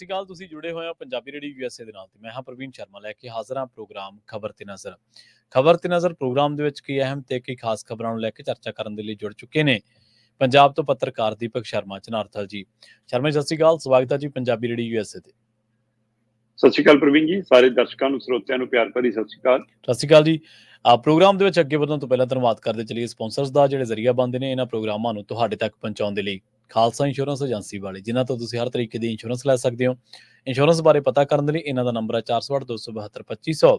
ਸ਼੍ਰੀ ਅਕਾਲ ਤੁਸੀਂ ਜੁੜੇ ਹੋਏ ਹੋ ਪੰਜਾਬੀ ਰੇਡੀਓ ਯੂਐਸਏ ਦੇ ਨਾਲ ਤੇ ਮੈਂ ਹਾਂ ਪ੍ਰਵੀਨ ਸ਼ਰਮਾ ਲੈ ਕੇ ਹਾਜ਼ਰ ਹਾਂ ਪ੍ਰੋਗਰਾਮ ਖਬਰ ਤੇ ਨਜ਼ਰ। ਖਬਰ ਤੇ ਨਜ਼ਰ ਪ੍ਰੋਗਰਾਮ ਦੇ ਵਿੱਚ ਕਈ ਅਹਿਮ ਤੇ ਕਈ ਖਾਸ ਖਬਰਾਂ ਨੂੰ ਲੈ ਕੇ ਚਰਚਾ ਕਰਨ ਦੇ ਲਈ ਜੁੜ ਚੁੱਕੇ ਨੇ ਪੰਜਾਬ ਤੋਂ ਪੱਤਰਕਾਰ ਦੀਪਕ ਸ਼ਰਮਾ ਚਨਾਰਥਲ ਜੀ। ਸ਼ਰਮਾ ਜੀ, ਸਤਿ ਸ਼੍ਰੀ ਅਕਾਲ ਸਵਾਗਤ ਹੈ ਜੀ ਪੰਜਾਬੀ ਰੇਡੀਓ ਯੂਐਸਏ ਤੇ। ਸਤਿ ਸ਼੍ਰੀ ਅਕਾਲ ਪ੍ਰਵੀਨ ਜੀ ਸਾਰੇ ਦਰਸ਼ਕਾਂ ਨੂੰ ਸਰੋਤਿਆਂ ਨੂੰ ਪਿਆਰ ਭਰੀ ਸਤਿ ਸ਼੍ਰੀ ਅਕਾਲ। ਸਤਿ ਸ਼੍ਰੀ ਅਕਾਲ ਜੀ। ਆ ਪ੍ਰੋਗਰਾਮ ਦੇ ਵਿੱਚ ਅੱਗੇ ਵਧਣ ਤੋਂ ਪਹਿਲਾਂ ਧੰਨਵਾਦ ਕਰਦੇ ਚਲੀਏ ਸਪਾਂਸਰਸ ਦਾ ਜਿਹੜੇ ਜ਼ਰੀਆ ਬੰਦੇ ਨੇ ਇਹਨਾਂ ਪ੍ਰੋਗਰਾਮਾਂ ਨੂੰ ਤੁਹਾਡੇ ਤੱਕ ਪਹੁੰਚਾਉਣ ਦੇ ਲਈ। ਖਾਲਸਾ ਇੰਸ਼ੋਰੈਂਸ ਏਜੰਸੀ ਵਾਲੇ, ਜਿਨ੍ਹਾਂ ਤੋਂ ਤੁਸੀਂ ਹਰ ਤਰੀਕੇ ਦੀ ਇੰਸ਼ੋਰੈਂਸ ਲੈ ਸਕਦੇ ਹੋ। ਇੰਸ਼ੋਰੈਂਸ ਬਾਰੇ ਪਤਾ ਕਰਨ ਦੇ ਲਈ ਇਹਨਾਂ ਦਾ ਨੰਬਰ ਹੈ 4827272500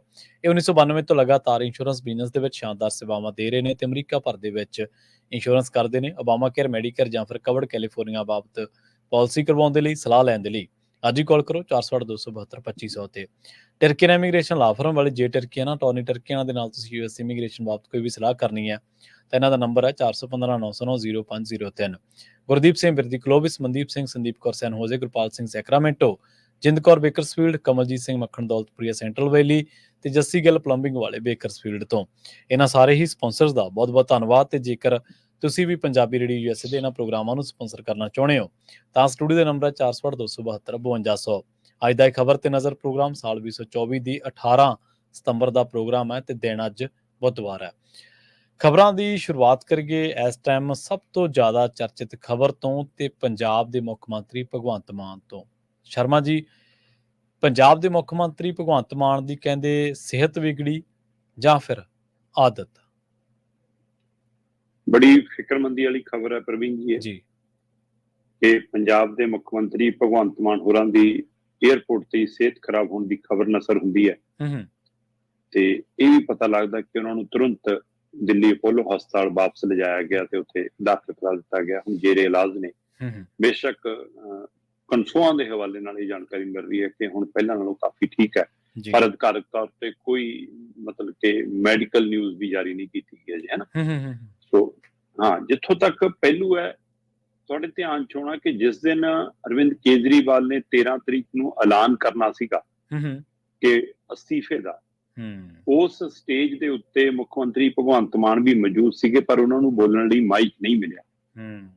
ਇਹ 1992 ਤੋਂ ਲਗਾਤਾਰ ਇੰਸ਼ੋਰੈਂਸ ਬਿਜ਼ਨਸ ਦੇ ਵਿੱਚ ਸ਼ਾਨਦਾਰ ਸੇਵਾਵਾਂ ਦੇ ਰਹੇ ਨੇ ਤੇ ਅਮਰੀਕਾ ਭਰ ਦੇ ਵਿੱਚ ਇੰਸ਼ੋਰੈਂਸ ਕਰਦੇ ਨੇ। ਓਬਾਮਾ ਕੇਅਰ ਮੈਡੀਕੇਅਰ ਜਾਂ ਫਿਰ ਕਵਰਡ ਕੈਲੀਫੋਰਨੀਆ ਬਾਬਤ ਪਾਲਿਸੀ ਕਰਵਾਉਣ ਦੇ ਲਈ, ਸਲਾਹ ਲੈਣ ਦੇ ਲਈ। ਅੱਜ ਹੀ ਕਾਲ ਕਰੋ 4827272500 ਤੇ। ਟਰਕੀਨ ਇਮੀਗ੍ਰੇਸ਼ਨ ਲਾਫਰਮ ਵਾਲੇ, ਜੇ ਟਰਕੀਆਂ ਟੌਨੀ ਟਰਕੀਆਂ ਦੇ ਨਾਲ ਤੁਸੀਂ ਯੂਐਸ ਇਮੀਗ੍ਰੇਸ਼ਨ ਬਾਬਤ ਕੋਈ ਵੀ ਸਲਾਹ ਕਰਨੀ ਹੈ, ਤਾਂ ਇਹਨਾਂ ਦਾ ਨੰਬਰ ਹੈ 4159090503 Gurdeep Singh Birdi ਕਲੋਬਿਸ Mandeep Singh, Sandeep Kaur San Jose, Gurpal Singh Sacramento Jindkaur Bakersfield, Kamaljit Singh Makhan Daulatpuria Central Valley ਤੇ ਜੱਸੀ ਗਿੱਲ ਪਲੰਬਿੰਗ ਵਾਲੇ ਬੇਕਰਸਫੀਲਡ ਤੋਂ। ਇਹਨਾਂ ਸਾਰੇ ਹੀ ਸਪਾਂਸਰਸ ਦਾ ਬਹੁਤ-ਬਹੁਤ ਧੰਨਵਾਦ ਤੇ ਜੇਕਰ ਤੁਸੀਂ ਵੀ ਪੰਜਾਬੀ ਰੇਡੀਓ ਯੂਐਸਏ ਦੇ ਇਹਨਾਂ ਪ੍ਰੋਗਰਾਮਾਂ ਨੂੰ ਸਪਾਂਸਰ ਕਰਨਾ ਚਾਹੁੰਦੇ ਹੋ, ਤਾਂ ਸਟੂਡੀਓ ਦੇ ਨੰਬਰ ਹੈ 4627252500 ਅੱਜ ਦਾ ਇਹ ਖਬਰ ਤੇ ਨਜ਼ਰ ਪ੍ਰੋਗਰਾਮ ਸਾਲ 2024 ਦੀ 18 ਸਤੰਬਰ ਦਾ ਪ੍ਰੋਗਰਾਮ ਹੈ ਤੇ ਦਿਨ ਅੱਜ ਬੁੱਧਵਾਰ ਹੈ। ਖਬਰਾਂ ਦੀ ਸ਼ੁਰੂਆਤ ਕਰੀਏ, ਇਸ ਟਾਈਮ ਸਭ ਤੋਂ ਜ਼ਿਆਦਾ ਚਰਚਿਤ ਖਬਰ ਤੋਂ ਤੇ ਪੰਜਾਬ ਦੇ ਮੁੱਖ ਮੰਤਰੀ ਭਗਵੰਤ ਮਾਨ ਤੋਂ। ਸ਼ਰਮਾ ਜੀ, ਪੰਜਾਬ ਦੇ ਮੁੱਖ ਮੰਤਰੀ ਭਗਵੰਤ ਮਾਨ ਦੀ ਕਹਿੰਦੇ ਸਿਹਤ ਵਿਗੜੀ ਜਾਂ ਫਿਰ ਆਦਤ? ਬੜੀ ਫਿਕਰਮੰਦੀ ਵਾਲੀ ਖਬਰ ਹੈ ਪ੍ਰਵੀਨ ਜੀ ਜੀ। ਕਿ ਪੰਜਾਬ ਦੇ ਮੁੱਖ ਮੰਤਰੀ ਭਗਵੰਤ ਮਾਨ ਹੋਰਾਂ ਦੀ 에ਅਰਪੋਰਟ ਤੇ ਸਿਹਤ ਖਰਾਬ ਹੋਣ ਦੀ ਖਬਰ ਨਸਰ ਹੁੰਦੀ ਹੈ। ਤੇ ਇਹ ਵੀ ਪਤਾ ਲੱਗਦਾ ਕਿ ਉਹਨਾਂ ਨੂੰ ਤੁਰੰਤ ਦਿੱਲੀ ਅਪੋਲੋ ਹਸਪਤਾਲ ਵਾਪਸ ਲਿਜਾਇਆ ਗਿਆ ਤੇ ਉੱਥੇ ਦਾਖਲ ਕਰਾ ਦਿੱਤਾ ਗਿਆ। ਹੁਣ ਜੇਰੇ ਇਲਾਜ ਨੇ। ਬੇਸ਼ੱਕ ਕਨਸੂਆਂ ਦੇ ਹਵਾਲੇ ਨਾਲ ਇਹ ਜਾਣਕਾਰੀ ਮਿਲ ਰਹੀ ਹੈ ਕਿ ਹੁਣ ਪਹਿਲਾਂ ਨਾਲੋਂ ਕਾਫੀ ਠੀਕ ਹੈ। ਪਰ ਅਧਿਕਾਰਕ ਤੌਰ ਤੇ ਕੋਈ ਮਤਲਬ ਕਿ ਮੈਡੀਕਲ ਨਿਊਜ਼ ਵੀ ਜਾਰੀ ਨਹੀਂ ਕੀਤੀ ਗਈ ਹੈ ਨਾ? ਸੋ ਹਾਂ ਜਿੱਥੋਂ ਤੱਕ ਪਹਿਲੂ ਹੈ ਤੁਹਾਡੇ ਧਿਆਨ ਚ ਹੋਣਾ ਕਿ ਜਿਸ ਦਿਨ ਅਰਵਿੰਦ ਕੇਜਰੀਵਾਲ ਨੇ 13 ਤਰੀਕ ਨੂੰ ਐਲਾਨ ਕਰਨਾ ਸੀਗਾ ਹੂੰ ਕਿ ਅਸਤੀਫੇ ਦਾ ਹੂੰ। ਉਸ ਸਟੇਜ ਦੇ ਉੱਤੇ ਮੁੱਖ ਮੰਤਰੀ ਭਗਵੰਤ ਮਾਨ ਵੀ ਮੌਜੂਦ ਸੀਗੇ ਪਰ ਉਹਨਾਂ ਨੂੰ ਬੋਲਣ ਲਈ ਮਾਈਕ ਨਹੀਂ ਮਿਲਿਆ। ਹੂੰ।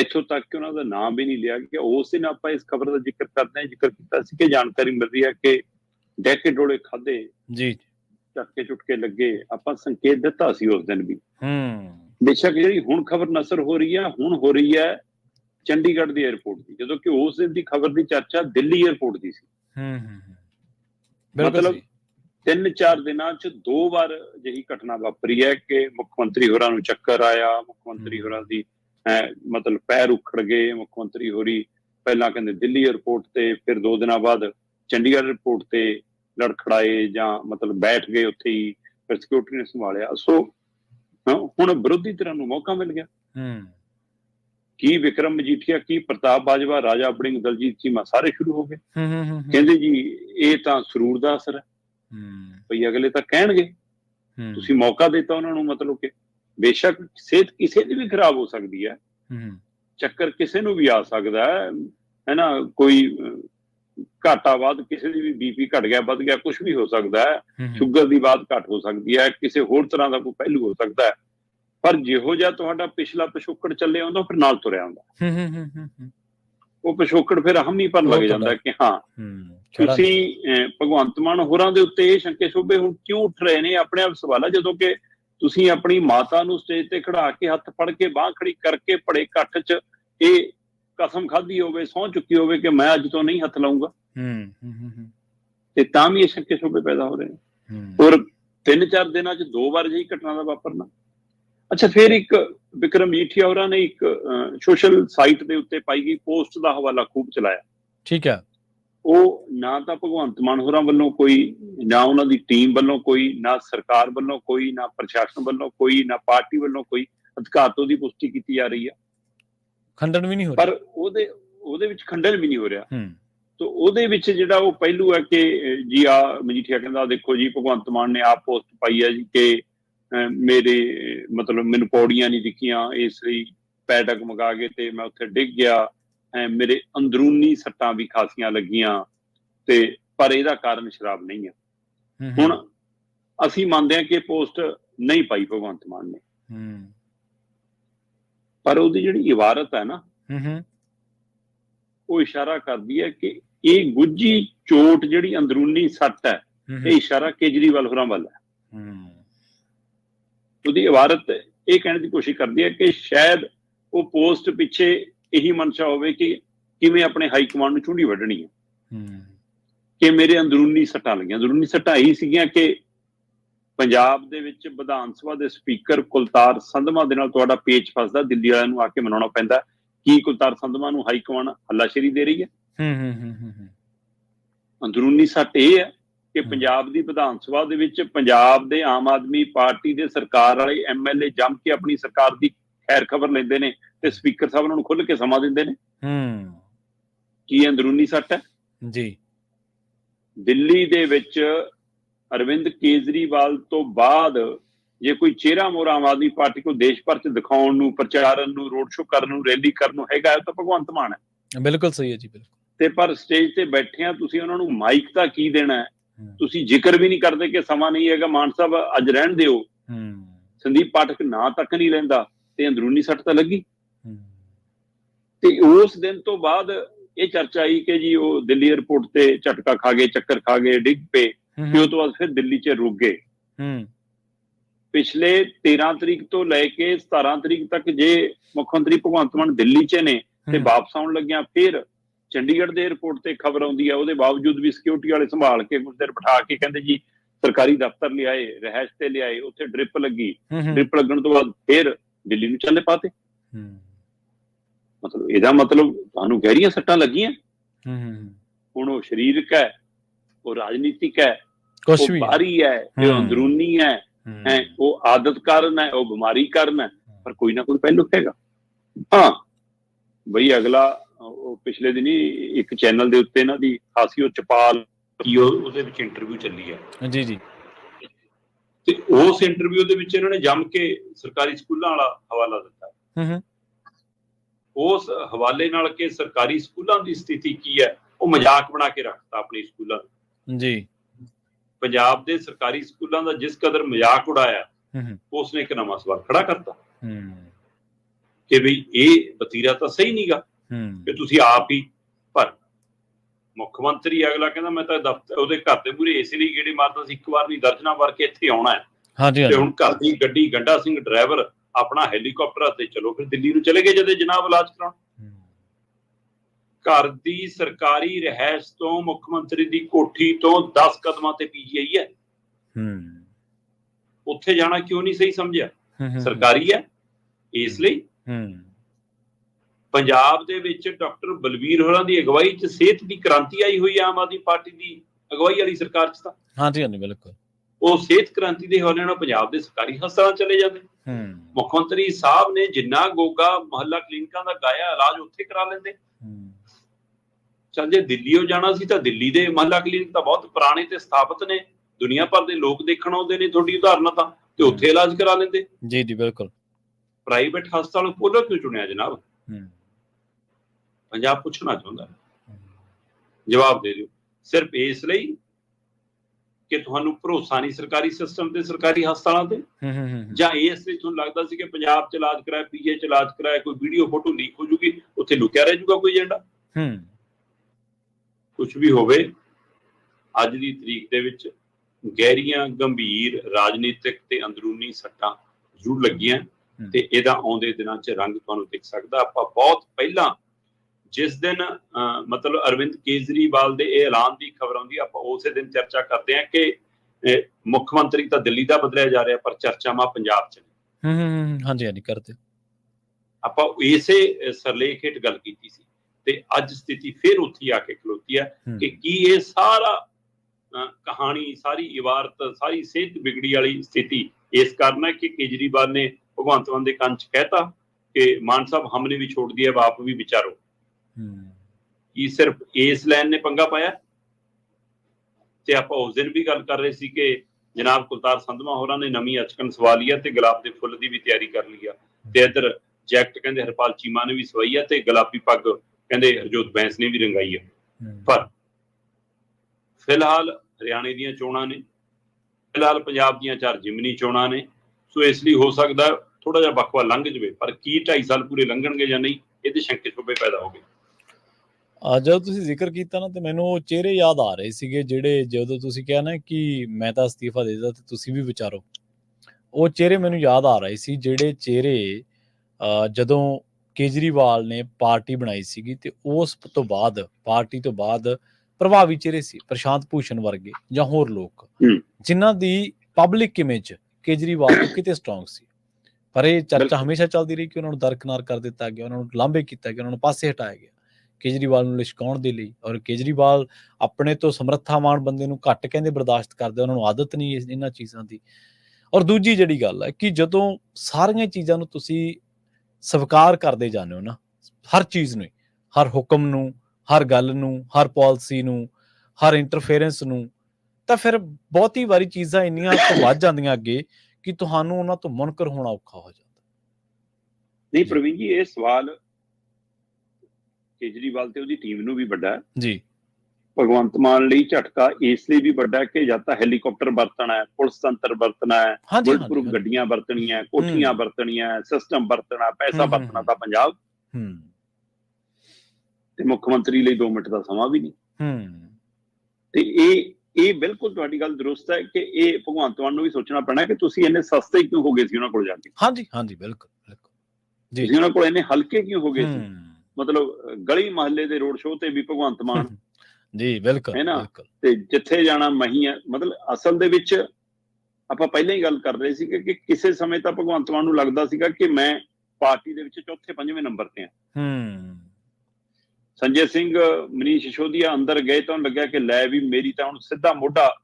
ਇੱਥੋਂ ਤੱਕ ਕਿ ਉਹਨਾਂ ਦਾ ਨਾਮ ਵੀ ਨਹੀਂ ਲਿਆ ਗਿਆ। ਉਸ ਦਿਨ ਆਪਾਂ ਇਸ ਖਬਰ ਦਾ ਜ਼ਿਕਰ ਕਰਦੇ ਹਾਂ ਜ਼ਿਕਰ ਕੀਤਾ ਸੀ ਕਿ ਜਾਣਕਾਰੀ ਮਿਲ ਰਹੀ ਹੈ ਕਿ ਡੈਕੇ ਡੋਲੇ ਖਾਦੇ ਜੀ। ਚੱਕੇ ਚੁਟਕੇ ਲੱਗੇ ਆਪਾਂ ਸੰਕੇਤ ਦਿੱਤਾ ਸੀ ਉਸ ਦਿਨ ਵੀ। ਹੂੰ। ਬੇਸ਼ੱਕ ਜਿਹੜੀ ਹੁਣ ਖਬਰ ਨਸਰ ਹੋ ਰਹੀ ਹੈ ਹੁਣ ਹੋ ਰਹੀ ਹੈ ਚੰਡੀਗੜ੍ਹ ਦੀ 에ਅਰਪੋਰਟ ਦੀ ਜਦੋਂ ਕਿ ਉਸ ਦਿਨ ਦੀ ਖਬਰ ਦੀ ਚਰਚਾ ਦਿੱਲੀ 에ਅਰਪੋਰਟ ਦੀ ਸੀ। ਹੂੰ ਹੂੰ ਮਤਲਬ ਤਿੰਨ ਚਾਰ ਦਿਨਾਂ ਚ ਦੋ ਵਾਰ ਜਹੀ ਘਟਨਾ ਵਾਪਰੀ ਹੈ ਕਿ ਮੁੱਖ ਮੰਤਰੀ ਹੋਰਾਂ ਨੂੰ ਚੱਕਰ ਆਇਆ ਮੁੱਖ ਮੰਤਰੀ ਹੋਰਾਂ ਦੀ ਮਤਲਬ ਪੈਰ ਉਖੜ ਗਏ ਮੁੱਖ ਮੰਤਰੀ ਹੋਰੀ ਪਹਿਲਾਂ ਕਹਿੰਦੇ ਦਿੱਲੀ 에ਅਰਪੋਰਟ ਤੇ ਫਿਰ ਦੋ ਦਿਨਾਂ ਬਾਅਦ ਚੰਡੀਗੜ੍ਹ 에ਅਰਪੋਰਟ ਤੇ ਲੜਖੜਾਏ ਜਾਂ ਮਤਲਬ ਬੈਠ ਗਏ ਉੱਥੇ ਹੀ ਫਿਰ ਸਿਕਿਉਰਿਟੀ ਨੇ ਸੰਭਾਲਿਆ। ਸੋ ਹੁਣ ਵਿਰੋਧੀ ਧਿਰਾਂ ਨੂੰ ਮੌਕਾ ਮਿਲ ਗਿਆ। ਹੂੰ। ਕੀ ਵਿਕਰਮ ਮਜੀਠੀਆ ਕੀ ਪ੍ਰਤਾਪ ਬਾਜਵਾ ਰਾਜਾ ਬੜਿੰਗ ਦਲਜੀਤ ਚੀਮਾ ਸਾਰੇ ਸ਼ੁਰੂ ਹੋ ਗਏ। ਹੂੰ ਹੂੰ ਹੂੰ। ਕਹਿੰਦੇ ਜੀ ਇਹ ਤਾਂ ਸਰੂਰ ਦਾ ਅਸਰ ਹੈ। ਹੂੰ। ਭਈ ਅਗਲੇ ਤਾਂ ਕਹਿਣਗੇ। ਹੂੰ। ਤੁਸੀਂ ਮੌਕਾ ਦਿੱਤਾ ਉਹਨਾਂ ਨੂੰ ਮਤਲਬ ਕਿ ਬੇਸ਼ੱਕ ਸਿਹਤ ਕਿਸੇ ਦੀ ਵੀ ਖਰਾਬ ਹੋ ਸਕਦੀ ਹੈ। ਹੂੰ। ਚੱਕਰ ਕਿਸੇ ਨੂੰ ਵੀ ਆ ਸਕਦਾ ਹੈ। ਹੈ ਨਾ ਕੋਈ ਘਾਟਾ ਬਾਅਦ ਕਿਸੇ ਦੀ ਵੀ ਬੀਪੀ ਘਟ ਗਿਆ ਵੱਧ ਗਿਆ ਕੁਝ ਵੀ ਹੋ ਸਕਦਾ ਹੈ। ਸ਼ੂਗਰ ਦੀ ਬਾਤ ਘਟ ਹੋ ਸਕਦੀ ਹੈ ਕਿਸੇ ਹੋਰ ਤਰ੍ਹਾਂ ਦਾ ਕੋਈ ਪਹਿਲੂ ਹੋ ਸਕਦਾ ਹੈ। ਪਰ ਜਿਹੋ ਜਿਹਾ ਤੁਹਾਡਾ ਪਿਛਲਾ ਪਿਛੋਕੜ ਚੱਲੇ ਆਉਂਦਾ ਫਿਰ ਨਾਲ ਤੁਰਿਆ ਆਉਂਦਾ ਹੂੰ ਹੂੰ ਹੂੰ ਹੂੰ ਹੂੰ। ਉਹ ਪਿਛੋਕੜ ਫਿਰ ਅਹਮ ਹੀ ਪਰ ਉਹ ਲੱਗ ਜਾਂਦਾ ਕਿ ਹਾਂ ਤੁਸੀਂ ਭਗਵੰਤ ਮਾਨ ਹੋਰਾਂ ਦੇ ਉੱਤੇ ਇਹ ਸ਼ੰਕੇ ਸ਼ੋਭੇ ਹੁਣ ਕਿਉਂ ਉੱਠ ਰਹੇ ਨੇ? ਆਪਣੇ ਆਪ ਸਵਾਲ ਹੈ ਜਦੋਂ ਕਿ ਤੁਸੀਂ ਆਪਣੀ ਮਾਤਾ ਨੂੰ ਸਟੇਜ ਤੇ ਖੜਾ ਕੇ ਹੱਥ ਫੜ ਕੇ ਬਾਹ ਖੜੀ ਕਰਕੇ ਭੜੇ ਇਕੱਠ 'ਚ ਇਹ ਕਸਮ ਖਾਧੀ ਹੋਵੇ ਸਹੁੰ ਚੁੱਕੀ ਹੋਵੇ ਕਿ ਮੈਂ ਅੱਜ ਤੋਂ ਨਹੀਂ ਹੱਥ ਲਾਉਂਗਾ ਹੂੰ ਤੇ ਤਾਂ ਵੀ ਇਹ ਸ਼ੰਕੇ ਸ਼ੋਭੇ ਪੈਦਾ ਹੋ ਰਹੇ ਨੇ। ਔਰ ਤਿੰਨ ਚਾਰ ਦਿਨਾਂ 'ਚ ਦੋ ਵਾਰ ਜਿਹੀ ਘਟਨਾ ਦਾ ਵਾਪਰਨਾ। ਅੱਛਾ ਫਿਰ ਇੱਕ ਵਿਕਰਮ ਮਜੀਠੀਆ ਹੋਰਾਂ ਨੇ ਇੱਕ ਸੋਸ਼ਲ ਸਾਈਟ ਦੇ ਉੱਤੇ ਪਾਈ ਗਈ ਪੋਸਟ ਦਾ ਹਵਾਲਾ ਖੂਬ ਚਲਾਇਆ। ਠੀਕ ਹੈ। ਉਹ ਨਾ ਤਾਂ ਭਗਵੰਤ ਮਾਨ ਹੋਰਾਂ ਵੱਲੋਂ ਕੋਈ ਨਾ ਉਹਨਾਂ ਦੀ ਟੀਮ ਵੱਲੋਂ ਕੋਈ ਨਾ ਸਰਕਾਰ ਵੱਲੋਂ ਕੋਈ ਨਾ ਪ੍ਰਸ਼ਾਸਨ ਵੱਲੋਂ ਕੋਈ ਨਾ ਪਾਰਟੀ ਵੱਲੋਂ ਕੋਈ ਅਧਿਕਾਰ ਤੋਂ ਦੀ ਪੁਸ਼ਟੀ ਕੀਤੀ ਜਾ ਰਹੀ ਹੈ। ਖੰਡਨ ਵੀ ਨਹੀਂ ਹੋ ਰਿਹਾ। ਪਰ ਉਹਦੇ ਉਹਦੇ ਵਿੱਚ ਖੰਡਨ ਵੀ ਨਹੀਂ ਹੋ ਰਿਹਾ। ਹੂੰ। ਤੋ ਉਹਦੇ ਵਿੱਚ ਜਿਹੜਾ ਉਹ ਪਹਿਲੂ ਹੈ ਕਿ ਜੀ ਆ ਮਜੀਠੀਆ ਕਹਿੰਦਾ ਦੇਖੋ ਜੀ ਭਗਵੰਤ ਮਾਨ ਨੇ ਆਪ ਪੋਸਟ ਪਾਈ ਹੈ ਜੀ ਕਿ ਮੇਰੇ ਮਤਲਬ ਮੈਨੂੰ ਪੌੜੀਆਂ ਨਹੀਂ ਦਿਖੀਆਂ ਇਸ ਲਈ ਪੈਡਕ ਮੰਗਾ ਕੇ ਤੇ ਮੈਂ ਉੱਥੇ ਡਿੱਗ ਗਿਆ। ਮੇਰੇ ਅੰਦਰੂਨੀ ਸੱਟਾਂ ਵੀ ਖਾਸੀਆਂ ਲੱਗੀਆਂ। ਤੇ ਪਰ ਇਹਦਾ ਕਾਰਨ ਸ਼ਰਾਬ ਨਹੀਂ ਹੂੰ। ਹੁਣ ਅਸੀਂ ਮੰਨਦੇ ਹਾਂ ਕਿ ਪੋਸਟ ਨਹੀਂ ਪਾਈ ਭਗਵੰਤ ਮਾਨ ਨੇ। ਹੂੰ। ਪਰ ਉਹਦੀ ਜਿਹੜੀ ਇਬਾਰਤ ਹੈ ਨਾ ਹੂੰ ਹੂੰ। ਉਹ ਇਸ਼ਾਰਾ ਕਰਦੀ ਹੈ ਕਿ ਇਹ ਗੁੱਜੀ ਚੋਟ ਜਿਹੜੀ ਅੰਦਰੂਨੀ ਸੱਟ ਹੈ ਹੂੰ ਇਹ ਇਸ਼ਾਰਾ ਕੇਜਰੀਵਾਲ ਹੋਰਾਂ ਵੱਲ ਹੈ। ਹੂੰ। ਉਹਦੀ ਇਬਾਰਤ ਇਹ ਕਹਿਣ ਦੀ ਕੋਸ਼ਿਸ਼ ਕਰਦੀ ਹੈ ਕਿ ਸ਼ਾਇਦ ਉਹ ਪੋਸਟ ਪਿੱਛੇ ਇਹੀ ਮਨਸ਼ਾ ਹੋਵੇ ਕਿ ਕਿਵੇਂ ਆਪਣੇ ਹਾਈ ਕਮਾਂਡ ਨੂੰ ਚੁੰਡੀ ਵੱਢਣੀ ਹੈ ਹੂੰ। ਕਿ ਮੇਰੇ ਅੰਦਰੂਨੀ ਸੱਟਾਂ ਲੱਗੀਆਂ। ਅੰਦਰੂਨੀ ਸੱਟਾਂ ਇਹੀ ਸੀਗੀਆਂ ਕਿ ਪੰਜਾਬ ਦੇ ਵਿੱਚ ਵਿਧਾਨ ਸਭਾ ਦੇ ਸਪੀਕਰ ਕੁਲਤਾਰ ਸੰਧਮਾ ਦੇ ਨਾਲ ਤੁਹਾਡਾ ਪੇਚ ਫਸਦਾ ਦਿੱਲੀ ਵਾਲਿਆਂ ਨੂੰ ਆ ਕੇ ਮਨਾਉਣਾ ਪੈਂਦਾ। ਕੀ ਕੁਲਤਾਰ ਸੰਧਮਾ ਨੂੰ ਹਾਈ ਕਮਾਂਡ ਹੱਲਾਸ਼ੇਰੀ ਦੇ ਰਹੀ ਹੈ? ਹੂੰ ਹੂੰ ਹੂੰ ਹੂੰ ਅੰਦਰੂਨੀ ਸੱਟ ਇਹ ਹੈ ਕਿ। ਪੰਜਾਬ ਦੀ ਵਿਧਾਨ ਸਭਾ ਦੇ ਵਿੱਚ ਪੰਜਾਬ ਦੇ ਆਮ ਆਦਮੀ ਪਾਰਟੀ ਦੇ ਸਰਕਾਰ ਵਾਲੇ ਐਮਐਲਏ ਜੰਮ ਕੇ ਆਪਣੀ ਸਰਕਾਰ ਦੀ ਖੈਰ ਖਬਰ ਲੈਂਦੇ ਨੇ ਤੇ ਸਪੀਕਰ ਸਾਹਿਬ ਉਹਨਾਂ ਨੂੰ ਖੁੱਲ੍ਹ ਕੇ ਸਮਾਂ ਦਿੰਦੇ ਨੇ। ਹੂੰ। ਕੀ ਅੰਦਰੂਨੀ ਸੱਟ ਹੈ? ਜੀ। ਦਿੱਲੀ ਦੇ ਵਿੱਚ ਅਰਵਿੰਦ ਕੇਜਰੀਵਾਲ ਤੋਂ ਬਾਅਦ ਜੇ ਕੋਈ ਚਿਹਰਾ ਮੋਰਾ ਆਮ ਆਦਮੀ ਪਾਰਟੀ ਕੋ ਦੇਸ਼ ਭਰ ਚ ਦਿਖਾਉਣ ਨੂੰ ਪ੍ਰਚਾਰਨ ਨੂੰ ਰੋਡ ਸ਼ੋਅ ਕਰਨ ਨੂੰ ਰੈਲੀ ਕਰਨ ਨੂੰ ਹੈਗਾ ਤਾਂ ਭਗਵੰਤ ਮਾਨ ਹੈ। ਬਿਲਕੁਲ ਸਹੀ ਹੈ ਜੀ ਬਿਲਕੁਲ। ਤੇ ਪਰ ਸਟੇਜ ਤੇ ਬੈਠਿਆਂ ਤੁਸੀਂ ਉਹਨਾਂ ਨੂੰ ਮਾਈਕ ਤਾਂ ਕੀ ਦੇਣਾ ਤੁਸੀਂ ਜ਼ਿਕਰ ਵੀ ਨਹੀਂ ਕਰਦੇ ਕਿ ਸਮਾਂ ਨਹੀਂ ਹੈਗਾ ਮਾਨ ਸਾਹਿਬ ਅੱਜ ਰਹਿਣ ਦਿਓ। ਹੂੰ। ਸੰਦੀਪ ਪਾਠਕ ਨਾਂ ਤੱਕ ਨਹੀਂ ਲੈਂਦਾ ਤੇ ਅੰਦਰੂਨੀ ਸੱਟ ਤਾਂ ਲੱਗੀ। ਤੇ ਉਸ ਦਿਨ ਤੋਂ ਬਾਅਦ ਇਹ ਚਰਚਾ ਆਈ ਕਿ ਜੀ ਉਹ ਦਿੱਲੀ 에ਅਰਪੋਰਟ ਤੇ ਝਟਕਾ ਖਾ ਗਏ ਚੱਕਰ ਖਾ ਗਏ ਡਿੱਗ ਪਏ। ਫਿਰ ਉਸ ਤੋਂ ਬਾਅਦ ਫਿਰ ਦਿੱਲੀ 'ਚ ਰੁਕ ਗਏ। ਹੂੰ। ਪਿਛਲੇ 13 ਤਰੀਕ ਤੋਂ ਲੈ ਕੇ 17 ਤਰੀਕ ਤੱਕ ਜੇ ਮੁੱਖ ਮੰਤਰੀ ਭਗਵੰਤ ਮਾਨ ਦਿੱਲੀ 'ਚ ਨੇ ਤੇ ਵਾਪਸ ਆਉਣ ਲੱਗਿਆ ਫਿਰ ਚੰਡੀਗੜ੍ਹ ਦੇ ਏਅਰਪੋਰਟ ਤੇ ਖਬਰ ਆਉਂਦੀ ਹੈ ਉਹਦੇ ਬਾਵਜੂਦ ਵੀ ਸਿਕਿਉਰਿਟੀ ਵਾਲੇ ਸੰਭਾਲ ਕੇ ਕੁਝ ਦਿਨ ਬਿਠਾ ਕੇ ਕਹਿੰਦੇ ਜੀ ਸਰਕਾਰੀ ਦਫ਼ਤਰ ਲਿਆਏ ਰਹਿਸ਼ ਤੇ ਲਿਆਏ ਉੱਥੇ ਡ੍ਰਿਪ ਲੱਗੀ। ਡ੍ਰਿਪ ਲੱਗਣ ਤੋਂ ਬਾਅਦ ਫਿਰ ਦਿੱਲੀ ਨੂੰ ਚੱਲੇ ਪਾਤੇ। ਮਤਲਬ ਇਹਦਾ ਮਤਲਬ ਤੁਹਾਨੂੰ ਗਹਿਰੀਆਂ ਸੱਟਾਂ ਲੱਗੀਆਂ। ਹੁਣ ਉਹ ਸਰੀਰਕ ਹੈ ਉਹ ਰਾਜਨੀਤਿਕ ਹੈ ਕੁਛ ਵੀ। ਬਾਹਰੀ ਹੈ ਉਹ। ਅੰਦਰੂਨੀ ਹੈ ਹੂੰ। ਉਹ ਆਦਤ ਕਾਰਨ ਹੈ ਉਹ ਬਿਮਾਰੀ ਕਾਰਨ ਹੈ ਪਰ ਕੋਈ ਨਾ ਕੋਈ ਪਹਿਲੂ ਹੈਗਾ ਹਾਂ ਬਈ ਅਗਲਾ ਉਹ ਪਿਛਲੇ ਦਿਨੀ ਇੱਕ ਚੈਨਲ ਦੇ ਉੱਤੇ ਇਹਨਾਂ ਦੀ ਖਾਸੀ ਉਹ ਚਪਾਲ ਕੀ ਉਹ- ਉਹਦੇ ਵਿੱਚ ਇੰਟਰਵਿਊ ਚੱਲੀ ਹੈ ਜੀ ਜੀ ਤੇ ਉਸ ਇੰਟਰਵਿਊ ਦੇ ਵਿੱਚ ਇਹਨਾਂ ਨੇ ਜੰਮ ਕੇ ਸਰਕਾਰੀ ਸਕੂਲਾਂ ਵਾਲਾ ਹਵਾਲਾ ਦਿੱਤਾ ਹੂੰ ਹੂੰ ਉਸ ਹਵਾਲੇ ਨਾਲ ਕਿ ਸਰਕਾਰੀ ਸਕੂਲਾਂ ਦੀ ਸਥਿਤੀ ਕੀ ਹੈ ਉਹ ਮਜ਼ਾਕ ਬਣਾ ਕੇ ਰੱਖਤਾ ਆਪਣੇ ਸਕੂਲਾਂ ਦਾ। ਜੀ। ਪੰਜਾਬ ਦੇ ਸਰਕਾਰੀ ਸਕੂਲਾਂ ਦਾ ਜਿਸ ਕਦਰ ਮਜ਼ਾਕ ਉਡਾਇਆ ਹੂੰ ਉਸਨੇ ਇੱਕ ਨਵਾਂ ਸਵਾਲ ਖੜਾ ਕਰਤਾ। ਹੂੰ। ਕਿ ਵੀ ਇਹ ਵਤੀਰਾ ਤਾਂ ਸਹੀ ਨਹੀਂਗਾ ਹੂੰ। ਕਿ ਤੁਸੀਂ ਆਪ ਹੀ ਪਰ ਮੁੱਖ ਮੰਤਰੀ ਅਗਲਾ ਕਹਿੰਦਾ ਮੈਂ ਤਾਂ ਦਫ਼ਤਰ ਉਹਦੇ ਘਰ ਦੇ ਮੂਹਰੇ ਇਸ ਲਈ ਗੇੜੇ ਮਾਰਦਾ ਸੀ ਇੱਕ ਵਾਰ ਨਹੀਂ ਦਰਜਨਾ ਵਾਰ ਕੇ ਇੱਥੇ ਆਉਣਾ ਹੈ। ਹਾਂਜੀ ਤੇ ਹੁਣ ਘਰ ਦੀ ਗੱਡੀ ਗੰਡਾ ਸਿੰਘ ਡਰਾਈਵਰ ਆਪਣਾ ਹੈਲੀਕਾਪਟਰ ਤੇ ਚਲੋ ਫਿਰ ਦਿੱਲੀ ਨੂੰ ਚਲੇ ਗਏ ਜਦੇ ਜਨਾਬ ਇਲਾਜ ਕਰਾਉਣ। ਘਰ ਦੀ ਸਰਕਾਰੀ ਰਹਿائش ਤੋਂ ਮੁੱਖ ਮੰਤਰੀ ਦੀ ਕੋਠੀ ਤੋਂ 10 ਕਦਮਾਂ ਤੇ ਪੀਜੀਆਈ ਹੈ। ਹੂੰ। ਉੱਥੇ ਜਾਣਾ ਕਿਉਂ ਨਹੀਂ ਸਹੀ ਸਮਝਿਆ? ਸਰਕਾਰੀ ਹੈ ਇਸ ਲਈ ਪੰਜਾਬ ਦੇ ਵਿੱਚ ਡਾਕਟਰ ਬਲਵੀਰ ਹੋਰਾਂ ਦੀ ਅਗਵਾਈ 'ਚ ਸਿਹਤ ਦੀ ਕ੍ਰਾਂਤੀ ਆਈ ਹੋਈ ਆਮ ਆਦਮੀ ਪਾਰਟੀ ਦੀ ਅਗਵਾਈ ਵਾਲੀ ਸਰਕਾਰ 'ਚ ਤਾਂ। ਹਾਂਜੀ ਹਾਂਜੀ ਬਿਲਕੁਲ। ਉਹ ਸਿਹਤ ਕ੍ਰਾਂਤੀ ਦੇ ਹਵਾਲੇ ਨਾਲ ਪੰਜਾਬ ਦੇ ਸਰਕਾਰੀ ਹਸਪਤਾਲਾਂ ਚਲੇ ਜਾਂਦੇ। ਹੂੰ। ਮੁੱਖ ਮੰਤਰੀ ਸਾਹਿਬ ਨੇ ਜਿੰਨਾ ਗੋਗਾ ਮਹੱਲਾ ਕਲੀਨਿਕਾਂ ਦਾ ਗਾਇਆ ਇਲਾਜ ਉੱਥੇ ਕਰਾ ਲੈਂਦੇ। ਚੱਲ ਜੇ ਦਿੱਲੀੋਂ ਜਾਣਾ ਸੀ ਤਾਂ ਦਿੱਲੀ ਦੇ ਮਹੱਲਾ ਕਲੀਨਿਕ ਤਾਂ ਬਹੁਤ ਪੁਰਾਣੇ ਤੇ ਸਥਾਪਿਤ ਨੇ ਦੁਨੀਆ ਭਰ ਦੇ ਲੋਕ ਦੇਖਣ ਆਉਂਦੇ ਨੇ ਤੁਹਾਡੀ ਉਦਾਹਰਨਾਂ ਤਾਂ ਤੇ ਉੱਥੇ ਇਲਾਜ ਕਰਾ ਲੈਂਦੇ। ਜੀ ਜੀ ਬਿਲਕੁਲ। ਪ੍ਰਾਈਵੇਟ ਹਸਪਤਾਲ ਪੋਲੋ ਕਿਉਂ ਚੁਣਿਆ ਜਨਾਬ? ਹੂੰ। ਪੰਜਾਬ ਪੁੱਛਣਾ ਚਾਹੁੰਦਾ। ਜਵਾਬ ਦੇ ਦਿਓ। ਸਿਰਫ ਇਸ ਲਈ ਕਿ ਤੁਹਾਨੂੰ ਭਰੋਸਾ ਨਹੀਂ ਸਰਕਾਰੀ ਸਿਸਟਮ ਤੇ ਸਰਕਾਰੀ ਹਸਪਤਾਲਾਂ ਤੇ? ਹੂੰ ਹੂੰ ਹੂੰ ਜਾਂ ਇਸ ਲਈ ਤੁਹਾਨੂੰ ਲੱਗਦਾ ਸੀ ਕਿ ਪੰਜਾਬ ਚ ਇਲਾਜ ਕਰਾਇਆ ਪੀਏ ਚ ਇਲਾਜ ਕਰਾਇਆ ਕੋਈ ਵੀਡੀਓ ਫੋਟੋ ਲੀਕ ਹੋ ਜੂਗੀ ਉੱਥੇ ਲੁਕਿਆ ਰਹਿ ਜੂਗਾ ਕੋਈ ਏਜੰਡਾ? ਹੂੰ। ਕੁਝ ਵੀ ਹੋਵੇ ਅੱਜ ਦੀ ਤਰੀਕ ਦੇ ਵਿੱਚ ਗਹਿਰੀਆਂ ਗੰਭੀਰ ਰਾਜਨੀਤਿਕ ਤੇ ਅੰਦਰੂਨੀ ਸੱਟਾਂ ਜ਼ਰੂਰ ਲੱਗੀਆਂ। ਤੇ ਇਹਦਾ ਆਉਂਦੇ ਦਿਨਾਂ 'ਚ ਰੰਗ ਤੁਹਾਨੂੰ ਦਿਖ ਸਕਦਾ। ਆਪਾਂ ਬਹੁਤ ਪਹਿਲਾਂ ਜਿਸ ਦਿਨ ਮਤਲਬ ਅਰਵਿੰਦ ਕੇਜਰੀਵਾਲ ਦੇ ਇਹ ਐਲਾਨ ਦੀ ਖਬਰ ਆਉਂਦੀ ਆਪਾਂ ਉਸੇ ਦਿਨ ਚਰਚਾ ਕਰਦੇ ਹਾਂ ਕਿ ਮੁੱਖ ਮੰਤਰੀ ਤਾਂ ਦਿੱਲੀ ਦਾ ਬਦਲਿਆ ਜਾ ਰਿਹਾ ਪਰ ਚਰਚਾਵਾਂ ਪੰਜਾਬ 'ਚ ਹੂੰ ਹਾਂਜੀ ਹਾਂਜੀ ਕਰਦੇ ਆਪਾਂ ਇਸੇ ਸਰਲੇਖ ਹੇਠ ਗੱਲ ਕੀਤੀ ਸੀ। ਤੇ ਅੱਜ ਸਥਿਤੀ ਫਿਰ ਉੱਥੇ ਆ ਕੇ ਖਲੋਤੀ ਹੈ ਕਿ ਕੀ ਇਹ ਸਾਰਾ ਕਹਾਣੀ ਸਾਰੀ ਇਬਾਰਤ ਸਾਰੀ ਸਿਹਤ ਵਿਗੜੀ ਵਾਲੀ ਸਥਿਤੀ ਇਸ ਕਾਰਨ ਹੈ ਕਿ ਕੇਜਰੀਵਾਲ ਨੇ ਭਗਵੰਤ ਮਾਨ ਦੇ ਕੰਨ 'ਚ ਕਹਿਤਾ ਕਿ ਮਾਨ ਸਾਹਿਬ ਹਮਨੇ ਵੀ ਛੋੜ ਦਿਆ ਆਪ ਵੀ ਵਿਚਾਰੋ। ਕੀ ਸਿਰਫ ਇਸ ਲਾਈਨ ਨੇ ਪੰਗਾ ਪਾਇਆ? ਤੇ ਆਪਾਂ ਉਸ ਦਿਨ ਵੀ ਗੱਲ ਕਰ ਰਹੇ ਸੀ ਕਿ ਜਨਾਬ ਕੁਲਤਾਰ ਸੰਧਵਾ ਹੋਰਾਂ ਨੇ ਨਵੀਂ ਅਚਕਨ ਸਵਾ ਲਿਆ ਤੇ ਗੁਲਾਬ ਦੇ ਫੁੱਲ ਦੀ ਵੀ ਤਿਆਰੀ ਕਰ ਲਈ ਆ। ਤੇ ਇੱਧਰ ਜੈਕਟ ਕਹਿੰਦੇ ਹਰਪਾਲ ਚੀਮਾ ਨੇ ਵੀ ਸਵਾਈ ਆ ਤੇ ਗੁਲਾਬੀ ਪੱਗ ਕਹਿੰਦੇ ਹਰਜੋਤ ਬੈਂਸ ਨੇ ਵੀ ਰੰਗਾਈ ਆ। ਹੂੰ, ਪਰ ਫਿਲਹਾਲ ਹਰਿਆਣੇ ਦੀਆਂ ਚੋਣਾਂ ਨੇ ਫਿਲਹਾਲ ਪੰਜਾਬ ਦੀਆਂ ਚਾਰ ਜਿਮਨੀ ਚੋਣਾਂ ਨੇ ਸੋ ਇਸ ਲਈ ਹੋ ਸਕਦਾ ਥੋੜਾ ਜਿਹਾ ਬਖਵਾ ਲੰਘ ਜਵੇ ਪਰ ਕੀ 2.5 ਸਾਲ ਪੂਰੇ ਲੰਘਣਗੇ ਜਾਂ ਨਹੀਂ ਇਹਦੇ ਸ਼ੰਕੇ ਸ਼ੁਬੇ ਪੈਦਾ ਹੋ ਗਏ। ਆ ਜਦੋਂ ਤੁਸੀਂ ਜ਼ਿਕਰ ਕੀਤਾ ਨਾ ਤੇ ਮੈਨੂੰ ਉਹ ਚਿਹਰੇ ਯਾਦ ਆ ਰਹੇ ਸੀਗੇ ਜਿਹੜੇ ਜਦੋਂ ਤੁਸੀਂ ਕਿਹਾ ਨਾ ਕਿ ਮੈਂ ਤਾਂ ਅਸਤੀਫਾ ਦੇ ਦਿੱਤਾ ਤੇ ਤੁਸੀਂ ਵੀ ਵਿਚਾਰੋ। ਉਹ ਚਿਹਰੇ ਮੈਨੂੰ ਯਾਦ ਆ ਰਹੇ ਸੀ ਜਿਹੜੇ ਚਿਹਰੇ ਜਦੋਂ ਕੇਜਰੀਵਾਲ ਨੇ ਪਾਰਟੀ ਬਣਾਈ ਸੀਗੀ ਤੇ ਉਸ ਤੋਂ ਬਾਅਦ ਪਾਰਟੀ ਤੋਂ ਬਾਅਦ ਪ੍ਰਭਾਵੀ ਚਿਹਰੇ ਸੀ ਪ੍ਰਸ਼ਾਂਤ ਭੂਸ਼ਣ ਵਰਗੇ ਜਾਂ ਹੋਰ ਲੋਕ। ਜਿਨ੍ਹਾਂ ਦੀ ਪਬਲਿਕ ਇਮੇਜ ਕੇਜਰੀਵਾਲ ਤੋਂ ਕਿਤੇ ਸਟਰੋਂਗ ਸੀ ਪਰ ਇਹ ਚਰਚਾ। ਹਮੇਸ਼ਾ ਚੱਲਦੀ ਰਹੀ ਕਿ ਉਹਨਾਂ ਨੂੰ ਦਰਕਨਾਰ ਕਰ ਦਿੱਤਾ ਗਿਆ ਉਹਨਾਂ ਨੂੰ ਲਾਂਭੇ ਕੀਤਾ ਗਿਆ ਉਹਨਾਂ ਨੂੰ ਪਾਸੇ ਹਟਾਇਆ ਗਿਆ ਕੇਜਰੀਵਾਲ ਨੂੰ ਲਿਸ਼ਕਾਉਣ ਦੇ ਲਈ ਔਰ ਕੇਜਰੀਵਾਲ ਆਪਣੇ ਤੋਂ ਸਮਰੱਥਾਵਾਨ ਬੰਦੇ ਨੂੰ ਘੱਟ ਕਹਿੰਦੇ ਬਰਦਾਸ਼ਤ ਕਰਦੇ ਉਹਨਾਂ ਨੂੰ ਆਦਤ ਨਹੀਂ ਇਹਨਾਂ ਚੀਜ਼ਾਂ ਦੀ ਔਰ ਦੂਜੀ ਜਿਹੜੀ ਗੱਲ ਹੈ ਕਿ ਜਦੋਂ ਸਾਰੀਆਂ ਚੀਜ਼ਾਂ ਨੂੰ ਤੁਸੀਂ ਸਵੀਕਾਰ ਕਰਦੇ ਜਾਂਦੇ ਹੋ ਨਾ। ਹਰ ਚੀਜ਼ ਨੂੰ ਹਰ ਹੁਕਮ ਨੂੰ ਹਰ ਗੱਲ ਨੂੰ ਹਰ ਪਾਲਿਸੀ ਨੂੰ ਹਰ ਇੰਟਰਫੇਰੈਂਸ ਨੂੰ। ਤਾਂ ਫਿਰ ਬਹੁਤੀ ਵਾਰੀ ਚੀਜ਼ਾਂ ਇੰਨੀਆਂ ਤੋਂ ਵੱਧ ਜਾਂਦੀਆਂ ਅੱਗੇ ਕਿ ਤੁਹਾਨੂੰ ਉਹਨਾਂ ਤੋਂ ਮੁਨਕਰ ਹੋਣਾ ਔਖਾ ਹੋ ਜਾਂਦਾ। ਨਹੀਂ। ਪ੍ਰਵੀਨ ਜੀ ਇਹ ਸਵਾਲ ਕੇਜਰੀਵਾਲ ਤੇ ਉਹਦੀ ਟੀਮ ਨੂੰ ਵੀ ਵੱਡਾ। ਜੀ। ਭਗਵੰਤ ਮਾਨ ਲਈ ਝਟਕਾ ਇਸ ਲਈ ਵੀ ਵੱਡਾ ਕਿ ਜਾਂ ਤਾਂ ਹੈਲੀਕਾਪਟਰ ਵਰਤਣਾ ਹੈ ਪੁਲਿਸ ਤੰਤਰ ਵਰਤਣਾ ਹੈ ਪ੍ਰੂਫ ਗੱਡੀਆਂ ਵਰਤਣੀਆਂ ਕੋਠੀਆਂ ਹੂੰ। ਵਰਤਣੀਆਂ ਸਿਸਟਮ ਵਰਤਣਾ ਪੈਸਾ ਵਰਤਣਾ। ਤਾਂ ਪੰਜਾਬ ਹੂੰ। ਤੇ ਮੁੱਖ ਮੰਤਰੀ ਲਈ 2 ਮਿੰਟ ਦਾ ਸਮਾਂ ਵੀ ਨਹੀਂ। ਹੂੰ। ਤੇ ਇਹ ਇਹ ਬਿਲਕੁਲ ਤੁਹਾਡੀ ਗੱਲ ਦਰੁਸਤ ਹੈ ਕਿ ਇਹ ਭਗਵੰਤ ਮਾਨ ਨੂੰ ਵੀ ਸੋਚਣਾ ਪੈਣਾ ਕਿ ਤੁਸੀਂ ਇੰਨੇ ਸਸਤੇ ਕਿਉਂ ਹੋ ਗਏ ਸੀ ਉਹਨਾਂ ਕੋਲ ਜਾ ਕੇ? ਹਾਂਜੀ ਹਾਂਜੀ ਬਿਲਕੁਲ ਬਿਲਕੁਲ। ਜੀ। ਉਹਨਾਂ ਕੋਲ ਇੰਨੇ ਹਲਕੇ ਕਿਉਂ ਹੋ ਗਏ ਸੀ? ਮਤਲਬ ਗਲੀ ਮਹੱਲੇ ਦੇ ਰੋਡ ਸ਼ੋਅ ਤੇ ਵੀ ਭਗਵੰਤ ਮਾਨ ਜੀ ਬਿਲਕੁਲ ਹੈ ਨਾ? ਤੇ ਜਿੱਥੇ ਜਾਣਾ ਮਹੀ ਹੈ ਮਤਲਬ ਅਸਲ ਦੇ ਵਿੱਚ ਆਪਾਂ ਪਹਿਲਾਂ ਹੀ ਗੱਲ ਕਰ ਰਹੇ ਸੀ ਕਿ ਕਿਸੇ ਸਮੇਂ ਤਾਂ ਭਗਵੰਤ ਮਾਨ ਨੂੰ ਲੱਗਦਾ ਸੀਗਾ ਕਿ ਮੈਂ ਪਾਰਟੀ ਦੇ ਵਿੱਚ ਚੌਥੇ ਪੰਜਵੇਂ ਨੰਬਰ ਤੇ ਹਾਂ। ਹੂੰ। ਸੰਜੇ ਸਿੰਘ ਮਨੀਸ਼ ਸਿਸੋਦੀਆ ਅੰਦਰ ਗਏ ਤਾਂ ਉਹਨੂੰ ਲੱਗਿਆ ਕਿ ਲੈ ਵੀ ਮੇਰੀ ਤਾਂ ਹੁਣ ਸਿੱਧਾ ਮੋਢਾ